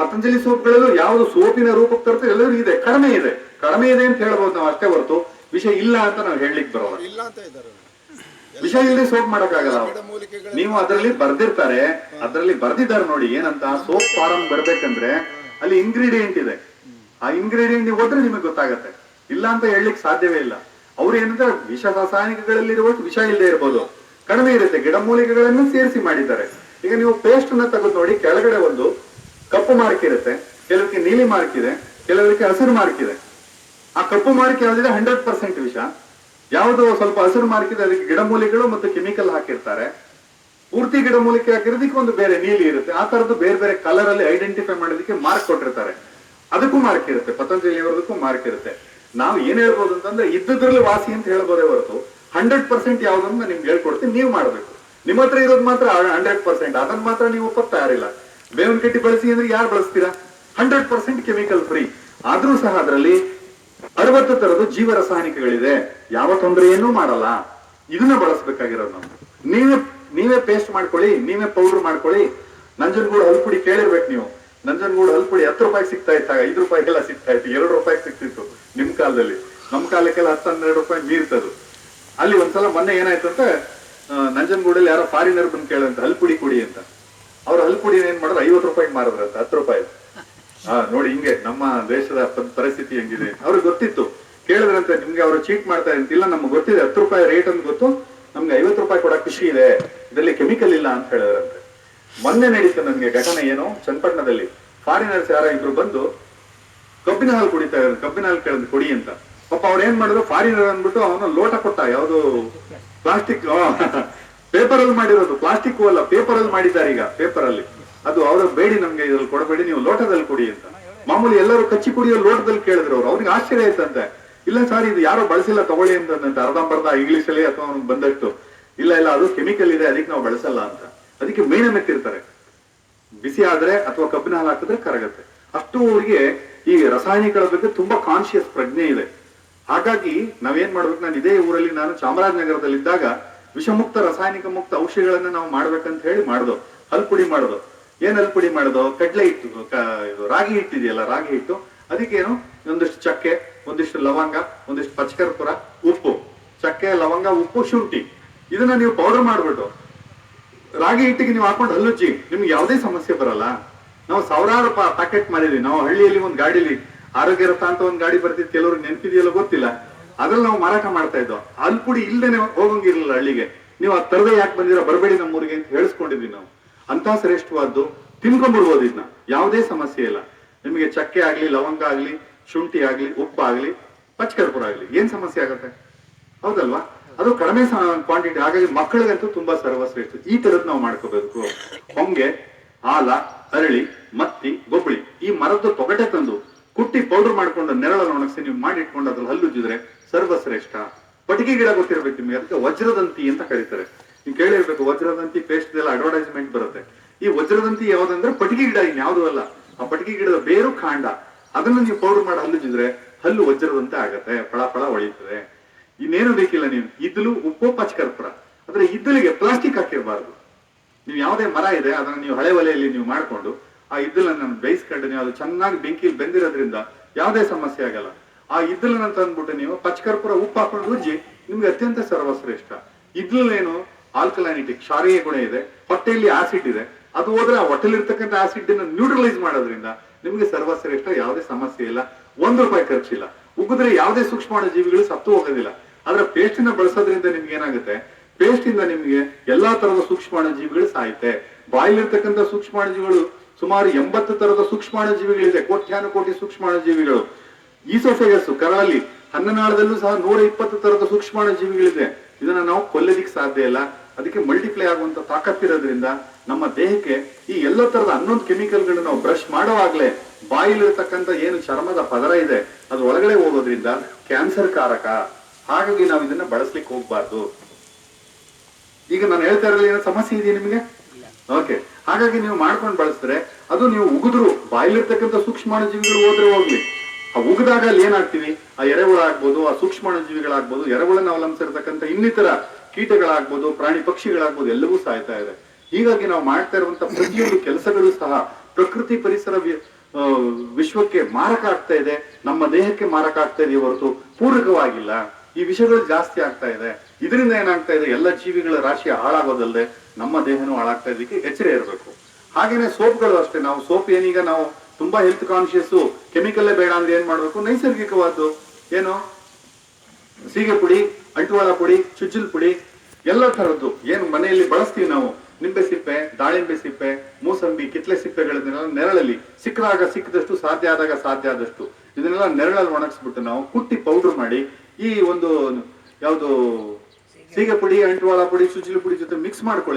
ಪತಂಜಲಿ ಸೋಪ್ಗಳಲ್ಲೂ ಯಾವುದು ಸೋಪಿನ ರೂಪಕ್ಕೆ ತರುತ್ತೆ ಎಲ್ಲರೂ ಇದೆ ಕಡಿಮೆ ಇದೆ. ಕಡಿಮೆ ಇದೆ ಅಂತ ಹೇಳ್ಬೋದು ನಾವು ಅಷ್ಟೇ ಹೊರತು ವಿಷಯ ಇಲ್ಲ ಅಂತ ನಾವು ಹೇಳಲಿಕ್ಕೆ ಬರೋಲ್ಲ. ಇಲ್ಲ ಅಂತ ಇದ್ದಾರೆ ವಿಷ ಇಲ್ಲದೆ ಸೋಪ್ ಮಾಡಕ್ಕಾಗಲ್ಲ ನೀವು ಅದರಲ್ಲಿ ಬರ್ದಿರ್ತಾರೆ ಅದರಲ್ಲಿ ಬರ್ದಿದ್ದಾರೆ ನೋಡಿ ಏನಂತ ಸೋಪ್ ಫಾರಂ ಬರ್ಬೇಕಂದ್ರೆ ಅಲ್ಲಿ ಇಂಗ್ರೀಡಿಯೆಂಟ್ ಇದೆ. ಆ ಇಂಗ್ರೀಡಿಯೆಂಟ್ ನೀವು ಓದ್ರೆ ನಿಮಗೆ ಗೊತ್ತಾಗತ್ತೆ. ಇಲ್ಲ ಅಂತ ಹೇಳಲಿಕ್ಕೆ ಸಾಧ್ಯವೇ ಇಲ್ಲ. ಅವ್ರು ಏನಂದ್ರೆ ವಿಷ ರಾಸಾಯನಿಕಗಳಲ್ಲಿರುವಷ್ಟು ವಿಷ ಇಲ್ಲದೆ ಇರ್ಬೋದು. ಕಡಿಮೆ ಇರುತ್ತೆ ಗಿಡಮೂಲಿಕೆಗಳನ್ನು ಸೇರಿಸಿ ಮಾಡಿದ್ದಾರೆ. ಈಗ ನೀವು ಪೇಸ್ಟ್ ಅನ್ನ ತೆಗೆದು ನೋಡಿ, ಕೆಳಗಡೆ ಒಂದು ಕಪ್ಪು ಮಾರ್ಕ್ ಇರುತ್ತೆ, ಕೆಲವರಿಗೆ ನೀಲಿ ಮಾರ್ಕ್ ಇದೆ, ಕೆಲವರಿಗೆ ಹಸಿರು ಮಾರ್ಕ್ ಇದೆ. ಆ ಕಪ್ಪು ಮಾರ್ಕ್ ಯಾವ್ದಿದೆ? ಹಂಡ್ರೆಡ್ ಪರ್ಸೆಂಟ್ ವಿಷ. ಯಾವುದು ಸ್ವಲ್ಪ ಹಸಿರು ಮಾರ್ಕ್ ಇದೆ, ಅದಕ್ಕೆ ಗಿಡಮೂಲಿಕೆಗಳು ಮತ್ತು ಕೆಮಿಕಲ್ ಹಾಕಿರ್ತಾರೆ. ಪೂರ್ತಿ ಗಿಡಮೂಲಿಕೆ ಹಾಕಿರೋದಕ್ಕೆ ಒಂದು ಬೇರೆ ನೀಲಿ ಇರುತ್ತೆ. ಆ ತರದ್ದು ಬೇರೆ ಬೇರೆ ಕಲರ್ ಅಲ್ಲಿ ಐಡೆಂಟಿಫೈ ಮಾಡೋದಕ್ಕೆ ಮಾರ್ಕ್ ಕೊಟ್ಟಿರ್ತಾರೆ. ಅದಕ್ಕೂ ಮಾರ್ಕ್ ಇರುತ್ತೆ ಪತಂಜಲಿ ಅವರದಕ್ಕೂ ಮಾರ್ಕ್ ಇರುತ್ತೆ. ನಾವು ಏನ್ ಹೇಳ್ಬೋದು ಅಂತಂದ್ರೆ ಇದ್ದದ್ರಲ್ಲಿ ವಾಸಿ ಅಂತ ಹೇಳ್ಬೋದೇ ಹೊರತು ಹಂಡ್ರೆಡ್ ಪರ್ಸೆಂಟ್ ಯಾವ್ದನ್ನ ನಿಮ್ಗೆ ಹೇಳ್ಕೊಡ್ತೀನಿ, ನೀವು ಮಾಡ್ಬೇಕು. ನಿಮ್ಮ ಹತ್ರ ಇರೋದು ಮಾತ್ರ ಹಂಡ್ರೆಡ್ ಪರ್ಸೆಂಟ್ ಅದನ್ನ ಮಾತ್ರ ನೀವು ಒಪ್ಪ ಯಾರಿಲ್ಲ ಬೇವಿನ ಕಟ್ಟಿ ಬಳಸಿ ಅಂದ್ರೆ ಯಾರು ಬಳಸ್ತೀರಾ? ಹಂಡ್ರೆಡ್ ಪರ್ಸೆಂಟ್ ಕೆಮಿಕಲ್ ಫ್ರೀ ಆದ್ರೂ ಸಹ ಅದರಲ್ಲಿ ಅರವತ್ತು ತರದ ಜೀವ ರಾಸಾಯನಿಕಗಳಿದೆ ಯಾವ ತೊಂದರೆಯನ್ನೂ ಮಾಡಲ್ಲ. ಇದನ್ನ ಬಳಸ್ಬೇಕಾಗಿರೋದು ನಾವು. ನೀವೇ ನೀವೇ ಪೇಸ್ಟ್ ಮಾಡ್ಕೊಳ್ಳಿ, ನೀವೇ ಪೌಡರ್ ಮಾಡ್ಕೊಳ್ಳಿ. ನಂಜನಗೂಡು ಹಲ್ಪುಡಿ ಕೇಳಿರ್ಬೇಕು ನೀವು. ನಂಜನಗೂಡು ಹಲ್ಪುಡಿ ಹತ್ತು ರೂಪಾಯಿ ಸಿಗ್ತಾ ಇತ್ತಾಗ ಐದು ರೂಪಾಯಿಗೆಲ್ಲ ಸಿಗ್ತಾ ಇತ್ತು, ಎರಡು ರೂಪಾಯಿಗೆ ಸಿಗ್ತಿತ್ತು ನಿಮ್ ಕಾಲದಲ್ಲಿ. ನಮ್ಮ ಕಾಲಕ್ಕೆಲ್ಲ ಹತ್ತು ಹನ್ನೆರಡು ರೂಪಾಯಿ ಮೀರ್ತದು ಅಲ್ಲಿ ಒಂದ್ಸಲ ಮೊನ್ನೆ ಏನಾಯ್ತು ಅಂತ ನಂಜನಗೂಡಲ್ಲಿ ಯಾರೋ ಫಾರಿನರ್ ಬಂದು ಕೇಳಂತ ಹಲ್ಪುಡಿ ಕುಡಿ ಅಂತ. ಅವ್ರು ಹಲ್ಪುಡಿ ಏನ್ ಮಾಡಿದ್ರು, ಐವತ್ತು ರೂಪಾಯಿಗೆ ಮಾರಿದ್ರಂತ ಹತ್ತು ರೂಪಾಯಿ. ಹಾ ನೋಡಿ ಹಿಂಗೆ, ನಮ್ಮ ದೇಶದ ಪರಿಸ್ಥಿತಿ ಹೆಂಗಿದೆ ಅವ್ರಿಗೆ ಗೊತ್ತಿತ್ತು. ಕೇಳಿದ್ರಂತೆ, ನಿಮ್ಗೆ ಅವರು ಚೀಟ್ ಮಾಡ್ತಾ ಇಲ್ಲ, ನಮ್ಗೆ ಗೊತ್ತಿದೆ, ಹತ್ತು ರೂಪಾಯಿ ರೇಟ್ ಅಂತ ಗೊತ್ತು. ನಮ್ಗೆ ಐವತ್ತು ರೂಪಾಯಿ ಕೊಡಕ್ ಖುಷಿ ಇದೆ. ಇದರಲ್ಲಿ ಕೆಮಿಕಲ್ ಇಲ್ಲ ಅಂತ ಹೇಳಿದ್ರಂತೆ. ಮೊನ್ನೆ ನಡೀತು ನನ್ಗೆ ಘಟನೆ ಏನು? ಚನ್ನಪಟ್ಟಣದಲ್ಲಿ. ಫಾರಿನರ್ಸ್ ಯಾರ ಇಬ್ರು ಬಂದು ಕಬ್ಬಿನ ಹಾಲು ಕುಡಿತಾ ಇದ್ದಾರೆ, ಕಬ್ಬಿನ ಹಾಲು ಕೇಳಿದ್ರು ಕೊಡಿ ಅಂತ. ಪಾಪ ಅವ್ರು ಏನ್ ಮಾಡಿದ್ರು? ಫಾರಿನರ್ ಅಂದ್ಬಿಟ್ಟು ಅವನ ಲೋಟ ಕೊಟ್ಟ, ಯಾವ್ದು ಪ್ಲಾಸ್ಟಿಕ್ ಪೇಪರ್ ಅಲ್ಲಿ ಮಾಡಿರೋದು. ಪ್ಲಾಸ್ಟಿಕ್ ಅಲ್ಲ ಪೇಪರ್ ಅಲ್ಲಿ ಮಾಡಿದ್ದಾರೆ ಈಗ ಪೇಪರ್ ಅಲ್ಲಿ ಅದು ಅವರು ಬೇಡಿ ನಮ್ಗೆ, ಇದ್ರಲ್ಲಿ ಕೊಡಬೇಡಿ, ನೀವು ಲೋಟದಲ್ಲಿ ಕುಡಿ ಅಂತ. ಮಾಮೂಲಿ ಎಲ್ಲರೂ ಕಚ್ಚಿ ಕುಡಿಯೋ ಲೋಟದಲ್ಲಿ ಕೇಳಿದ್ರು ಅವ್ರು. ಅವ್ರಿಗೆ ಆಶ್ಚರ್ಯ ಆಯ್ತಂತೆ ಇಲ್ಲ ಸರ್, ಇದು ಯಾರು ಬಳಸಿಲ್ಲ, ತಗೊಳ್ಳಿ ಅಂತ ಅರ್ಧಂಬರ್ಧ ಇಂಗ್ಲಿಷ್ ಅಲ್ಲಿ ಅಥವಾ ಅವ್ನಿಗೆ ಬಂದಷ್ಟು. ಇಲ್ಲ ಇಲ್ಲ, ಅದು ಕೆಮಿಕಲ್ ಇದೆ, ಅದಕ್ಕೆ ನಾವು ಬಳಸಲ್ಲ ಅಂತ. ಅದಕ್ಕೆ ಮೇಣ ಮೆತ್ತಿರ್ತಾರೆ. ಬಿಸಿ ಆದ್ರೆ ಅಥವಾ ಕಬ್ಬಿನ ಹಾಲು ಹಾಕಿದ್ರೆ ಕರಗತ್ತೆ. ಅಷ್ಟು ಅವ್ರಿಗೆ ಈ ರಾಸಾಯನಿಕಗಳ ಬಗ್ಗೆ ತುಂಬಾ ಕಾನ್ಶಿಯಸ್ ಪ್ರಜ್ಞೆ ಇದೆ. ಹಾಗಾಗಿ ನಾವೇನ್ ಮಾಡ್ಬೇಕು? ನಾನು ಇದೇ ಊರಲ್ಲಿ ನಾನು ಚಾಮರಾಜನಗರದಲ್ಲಿ ಇದ್ದಾಗ ವಿಷಮುಕ್ತ, ರಾಸಾಯನಿಕ ಮುಕ್ತ ಔಷಧಿಗಳನ್ನ ನಾವು ಮಾಡ್ಬೇಕಂತ ಹೇಳಿ ಮಾಡ್ದು, ಹಲ್ಪುಡಿ ಮಾಡೋದು. ಏನ್ ಹಲ್ಪುಡಿ ಮಾಡೋದು? ಕಡ್ಲೆ ಹಿಟ್ಟು ರಾಗಿ ಹಿಟ್ಟಿದೆಯಲ್ಲ, ರಾಗಿ ಹಿಟ್ಟು. ಅದಕ್ಕೇನು? ಒಂದಿಷ್ಟು ಚಕ್ಕೆ, ಒಂದಿಷ್ಟು ಲವಂಗ, ಒಂದಿಷ್ಟು ಪಚ್ಚಕರ್ಪುರ ಉಪ್ಪು. ಚಕ್ಕೆ, ಲವಂಗ, ಉಪ್ಪು, ಶುಂಠಿ. ಇದನ್ನ ನೀವು ಪೌಡರ್ ಮಾಡ್ಬಿಟ್ಟು ರಾಗಿ ಹಿಟ್ಟಿಗೆ ನೀವು ಹಾಕೊಂಡು ಹಲ್ಲುಜ್ಜಿ ನಿಮ್ಗೆ ಯಾವುದೇ ಸಮಸ್ಯೆ ಬರಲ್ಲ. ನಾವು ಸಾವಿರಾರು ಪ್ಯಾಕೆಟ್ ಮಾಡಿದ್ವಿ ನಾವು ಹಳ್ಳಿಯಲ್ಲಿ ಒಂದು ಗಾಡಿಲಿ, ಆರೋಗ್ಯ ರಥ ಅಂತ ಒಂದು ಗಾಡಿ ಬರ್ತಿತ್ತು. ಕೆಲವ್ರಿಗೆ ನೆನಪಿದೆಯಲ್ಲ ಗೊತ್ತಿಲ್ಲ. ಅದ್ರಲ್ಲಿ ನಾವು ಮಾರಾಟ ಮಾಡ್ತಾ ಇದ್ದೋ. ಅಲ್ಲಿ ಪುಡಿ ಇಲ್ಲದೆ ಹೋಗಂಗಿರ್ಲಿಲ್ಲ ಹಳ್ಳಿಗೆ. ನೀವು ಆ ತರದೇ ಯಾಕೆ ಬಂದಿರೋ? ಬರಬೇಡಿ ನಮ್ಮೂರಿಗೆ ಅಂತ ಹೇಳಿಸ್ಕೊಂಡಿದ್ವಿ ನಾವು. ಅಂತ ಶ್ರೇಷ್ಠವಾದ್ದು ತಿನ್ಕೊಂಡ್ಬಿಡ್ಬೋದು ಇದನ್ನ ಯಾವುದೇ ಸಮಸ್ಯೆ ಇಲ್ಲ. ನಿಮಗೆ ಚಕ್ಕೆ ಆಗ್ಲಿ, ಲವಂಗ ಆಗ್ಲಿ, ಶುಂಠಿ ಆಗ್ಲಿ, ಉಪ್ಪು ಆಗ್ಲಿ ಪಚ್ಚಕರ್ಪುರ ಆಗ್ಲಿ. ಏನ್ ಸಮಸ್ಯೆ ಆಗತ್ತೆ? ಹೌದಲ್ವಾ? ಅದು ಕಡಿಮೆ ಕ್ವಾಂಟಿಟಿ ಹಾಗಾಗಿ ಮಕ್ಕಳಿಗಂತೂ ತುಂಬಾ ಸರ್ವಶ್ರೇಷ್ಠ. ಈ ತರದ್ ನಾವು ಮಾಡ್ಕೋಬೇಕು. ಹೊಂಗೆ ಆಲ ಅರಳಿ, ಮತ್ತಿ, ಗೊಬ್ಬಳಿ. ಈ ಮರದ ತೊಗಟೆ ತಂದು ಕುಟ್ಟಿ ಪೌಡರ್ ಮಾಡ್ಕೊಂಡು ನೆರಳನ್ನು ಒಣಗಿಸಿ ನೀವು ಮಾಡಿ ಇಟ್ಕೊಂಡು ಅದ್ರಲ್ಲಿ ಹಲ್ಲುಜ್ಜಿದ್ರೆ ಸರ್ವಶ್ರೇಷ್ಠ. ಪಟಿಕೆ ಗಿಡ ಗೊತ್ತಿರ್ಬೇಕು ನಿಮಗೆ, ಅದಕ್ಕೆ ವಜ್ರದಂತಿ ಅಂತ ಕರೀತಾರೆ. ನೀವು ಕೇಳಿರ್ಬೇಕು, ವಜ್ರದಂತಿ ಪೇಸ್ಟ್ ಎಲ್ಲ ಅಡ್ವರ್ಟೈಸ್ಮೆಂಟ್ ಬರುತ್ತೆ. ಈ ವಜ್ರದಂತಿ ಯಾವ್ದಂದ್ರೆ ಪಟಿಕೆ ಗಿಡ ಇನ್ಯಾವುದೂ ಅಲ್ಲ. ಆ ಪಟಿಕೆ ಗಿಡದ ಬೇರು ಕಾಂಡ. ಅದನ್ನ ನೀವು ಪೌಡರ್ ಮಾಡಿ ಹಲ್ಲುಜಿದ್ರೆ ಹಲ್ಲು ವಜ್ರದಂತೆ ಆಗತ್ತೆ ಫಳ ಫಳ ಹೊಳಿತದೆ ಇನ್ನೇನು ಬೇಕಿಲ್ಲ ನೀವು ಇದ್ಲು ಉಪ್ಪು ಪಚ್ಚಕರ್ಪೂರ ಅಂದ್ರೆ ಇದ್ದಲಿಗೆ ಪ್ಲಾಸ್ಟಿಕ್ ಹಾಕಿರಬಾರ್ದು. ನೀವು ಯಾವುದೇ ಮರ ಇದೆ, ಅದನ್ನ ನೀವು ಹಳೆ ಒಲೆಯಲ್ಲಿ ನೀವು ಮಾಡ್ಕೊಂಡು, ಆ ಇದ್ದಲನ್ನ ಬೇಯಿಸ್ಕೊಂಡು ನೀವು ಅದು ಚೆನ್ನಾಗಿ ಬೆಂಕಿಲಿ ಬೆಂದಿರೋದ್ರಿಂದ ಯಾವುದೇ ಸಮಸ್ಯೆ ಆಗಲ್ಲ. ಆ ಇದ್ದಲನ್ನ ತಂದ್ಬಿಟ್ಟು ನೀವು ಪಚ್ಚಕರ್ಪೂರ ಉಪ್ಪು ಹಾಕೊಂಡು ಉಜ್ಜಿ, ನಿಮ್ಗೆ ಅತ್ಯಂತ ಸರ್ವಶ್ರೇಷ್ಠ. ಇದ್ಲೇನು ಆಲ್ಕಲೈನಿಟಿ ಕ್ಷಾರೀಯ ಗುಣ ಇದೆ, ಹೊಟ್ಟೆಯಲ್ಲಿ ಆಸಿಡ್ ಇದೆ. ಅದು ಹೋದ್ರೆ ಆ ಹೊಟ್ಟೆಲಿರ್ತಕ್ಕಂಥ ಆಸಿಡ್ ಅನ್ನು ನ್ಯೂಟ್ರಲೈಸ್ ಮಾಡೋದ್ರಿಂದ ನಿಮ್ಗೆ ಸರ್ವಶ್ರೇಷ್ಠ, ಯಾವುದೇ ಸಮಸ್ಯೆ ಇಲ್ಲ. ಒಂದು ರೂಪಾಯಿ ಖರ್ಚಿಲ್ಲ. ಉಗಿದ್ರೆ ಯಾವುದೇ ಸೂಕ್ಷ್ಮಾಣು ಜೀವಿಗಳು ಸತ್ತು ಹೋಗೋದಿಲ್ಲ. ಆದ್ರೆ ಪೇಸ್ಟ್ನ ಬಳಸೋದ್ರಿಂದ ನಿಮ್ಗೆ ಏನಾಗುತ್ತೆ? ಪೇಸ್ಟ್ ಇಂದ ನಿಮ್ಗೆ ಎಲ್ಲಾ ತರದ ಸೂಕ್ಷ್ಮಾಣು ಜೀವಿಗಳು ಸಾಯುತ್ತೆ. ಬಾಯಿಲಿರ್ತಕ್ಕಂಥ ಸೂಕ್ಷ್ಮಾಣು ಜೀವಿಗಳು ಸುಮಾರು ಎಂಬತ್ತು ತರದ ಸೂಕ್ಷ್ಮಾಣು ಜೀವಿಗಳಿದೆ ಕೋಟ್ಯಾನು ಕೋಟಿ ಸೂಕ್ಷ್ಮಾಣು ಜೀವಿಗಳು ಈಸೋಫೆಗಸ್, ಕರಾಲಿ, ಹನ್ನನಾಳದಲ್ಲೂ ಸಹ ನೂರ ಇಪ್ಪತ್ತು ತರದ ಸೂಕ್ಷ್ಮಾಣು ಜೀವಿಗಳಿದೆ ಇದನ್ನ ನಾವು ಕೊಲ್ಲದಿಕ್ ಸಾಧ್ಯ ಇಲ್ಲ. ಅದಕ್ಕೆ ಮಲ್ಟಿಪ್ಲೈ ಆಗುವಂತ ತಾಕತ್ತಿರೋದ್ರಿಂದ ನಮ್ಮ ದೇಹಕ್ಕೆ ಈ ಎಲ್ಲ ತರದ ಹನ್ನೊಂದು ಕೆಮಿಕಲ್ಗಳನ್ನ ನಾವು ಬ್ರಷ್ ಮಾಡುವಾಗ್ಲೇ ಬಾಯಿಲಿರ್ತಕ್ಕಂಥ ಏನು ಚರ್ಮದ ಪದರ ಇದೆ, ಅದು ಒಳಗಡೆ ಹೋಗೋದ್ರಿಂದ ಕ್ಯಾನ್ಸರ್ ಕಾರಕ. ಹಾಗಾಗಿ ನಾವು ಇದನ್ನ ಬಳಸ್ಲಿಕ್ಕೆ ಹೋಗ್ಬಾರ್ದು. ಈಗ ನಾನು ಹೇಳ್ತಾ ಇರಲಿಲ್ಲ ಏನೋ ಸಮಸ್ಯೆ ಇದೆಯಾ ನಿಮಗೆ? ಓಕೆ ಹಾಗಾಗಿ ನೀವು ಮಾಡ್ಕೊಂಡು ಬಳಸಿದ್ರೆ ಅದು ನೀವು ಉಗಿದ್ರು ಬಾಯಿಲಿರ್ತಕ್ಕಂಥ ಸೂಕ್ಷ್ಮಾಣುಜೀವಿಗಳು ಹೋದ್ರೆ ಹೋಗ್ಲಿ. ಆ ಉಗಿದಾಗ ಅಲ್ಲಿ ಏನಾಗ್ತೀವಿ? ಆ ಎರೆಹುಳ ಆಗ್ಬೋದು ಆ ಸೂಕ್ಷ್ಮಾಣುಜೀವಿಗಳಾಗ್ಬೋದು ಎರೆಹುಳನ ಅವಲಂಬಿಸಿರ್ತಕ್ಕಂಥ ಇನ್ನಿತರ ಕೀಟಗಳಾಗ್ಬೋದು ಪ್ರಾಣಿ ಪಕ್ಷಿಗಳಾಗ್ಬೋದು ಎಲ್ಲವೂ ಸಾಯ್ತಾ ಇದೆ. ಹೀಗಾಗಿ ನಾವು ಮಾಡ್ತಾ ಇರುವಂತ ಪ್ರತಿಯೊಂದು ಕೆಲಸಗಳು ಸಹ ಪ್ರಕೃತಿ ಪರಿಸರ ವಿಶ್ವಕ್ಕೆ ಮಾರಕ ಆಗ್ತಾ ಇದೆ. ನಮ್ಮ ದೇಹಕ್ಕೆ ಮಾರಕ ಆಗ್ತಾ ಇದೆ ಹೊರತು ಪೂರಕವಾಗಿಲ್ಲ. ಈ ವಿಷಯಗಳು ಜಾಸ್ತಿ ಆಗ್ತಾ ಇದೆ. ಇದರಿಂದ ಏನಾಗ್ತಾ ಇದೆ? ಎಲ್ಲ ಜೀವಿಗಳ ರಾಶಿ ಹಾಳಾಗೋದಲ್ಲದೆ ನಮ್ಮ ದೇಹನೂ ಹಾಳಾಗ್ತಾ ಇದಕ್ಕೆ ಎಚ್ಚರ ಇರಬೇಕು. ಹಾಗೇನೆ ಸೋಪ್ಗಳು ಅಷ್ಟೇ. ನಾವು ಸೋಪ್ ಏನೀಗ ನಾವು ತುಂಬಾ ಹೆಲ್ತ್ ಕಾನ್ಶಿಯಸ್ ಕೆಮಿಕಲ್ಲೇ ಬೇಡ ಅಂದ್ರೆ ಏನ್ ಮಾಡ್ಬೇಕು? ನೈಸರ್ಗಿಕವಾದ್ದು. ಏನು? ಸೀಗೆ ಪುಡಿ ಅಂಟುವಾಳ ಪುಡಿ ಚುಚ್ಚಲ್ ಪುಡಿ, ಎಲ್ಲ ತರದ್ದು. ಏನು ಮನೆಯಲ್ಲಿ ಬಳಸ್ತೀವಿ ನಾವು. ನಿಂಬೆ ಸಿಪ್ಪೆ, ದಾಳಿಂಬೆ ಸಿಪ್ಪೆ, ಮೂಸಂಬಿ, ಕಿತ್ಲೆ ಸಿಪ್ಪೆಗಳನ್ನೆಲ್ಲ ನೆರಳಲ್ಲಿ. ಸಿಕ್ಕದಾಗ ಸಿಕ್ಕದಷ್ಟು, ಸಾಧ್ಯ ಆದಾಗ ಸಾಧ್ಯ ಆದಷ್ಟು. ಇದನ್ನೆಲ್ಲ ನೆರಳಲ್ಲಿ ಒಣಗಿಸ್ಬಿಟ್ಟು ನಾವು ಕುಟ್ಟಿ ಪೌಡರ್ ಮಾಡಿ ಈ ಒಂದು ಯಾವುದು ಸೀಗೆ ಪುಡಿ ಅಂಟುವಾಳ ಪುಡಿ ಸುಜಿಲು ಪುಡಿ ಜೊತೆ ಮಿಕ್ಸ್ ಮಾಡ್ಕೊಳ್ಳಿ.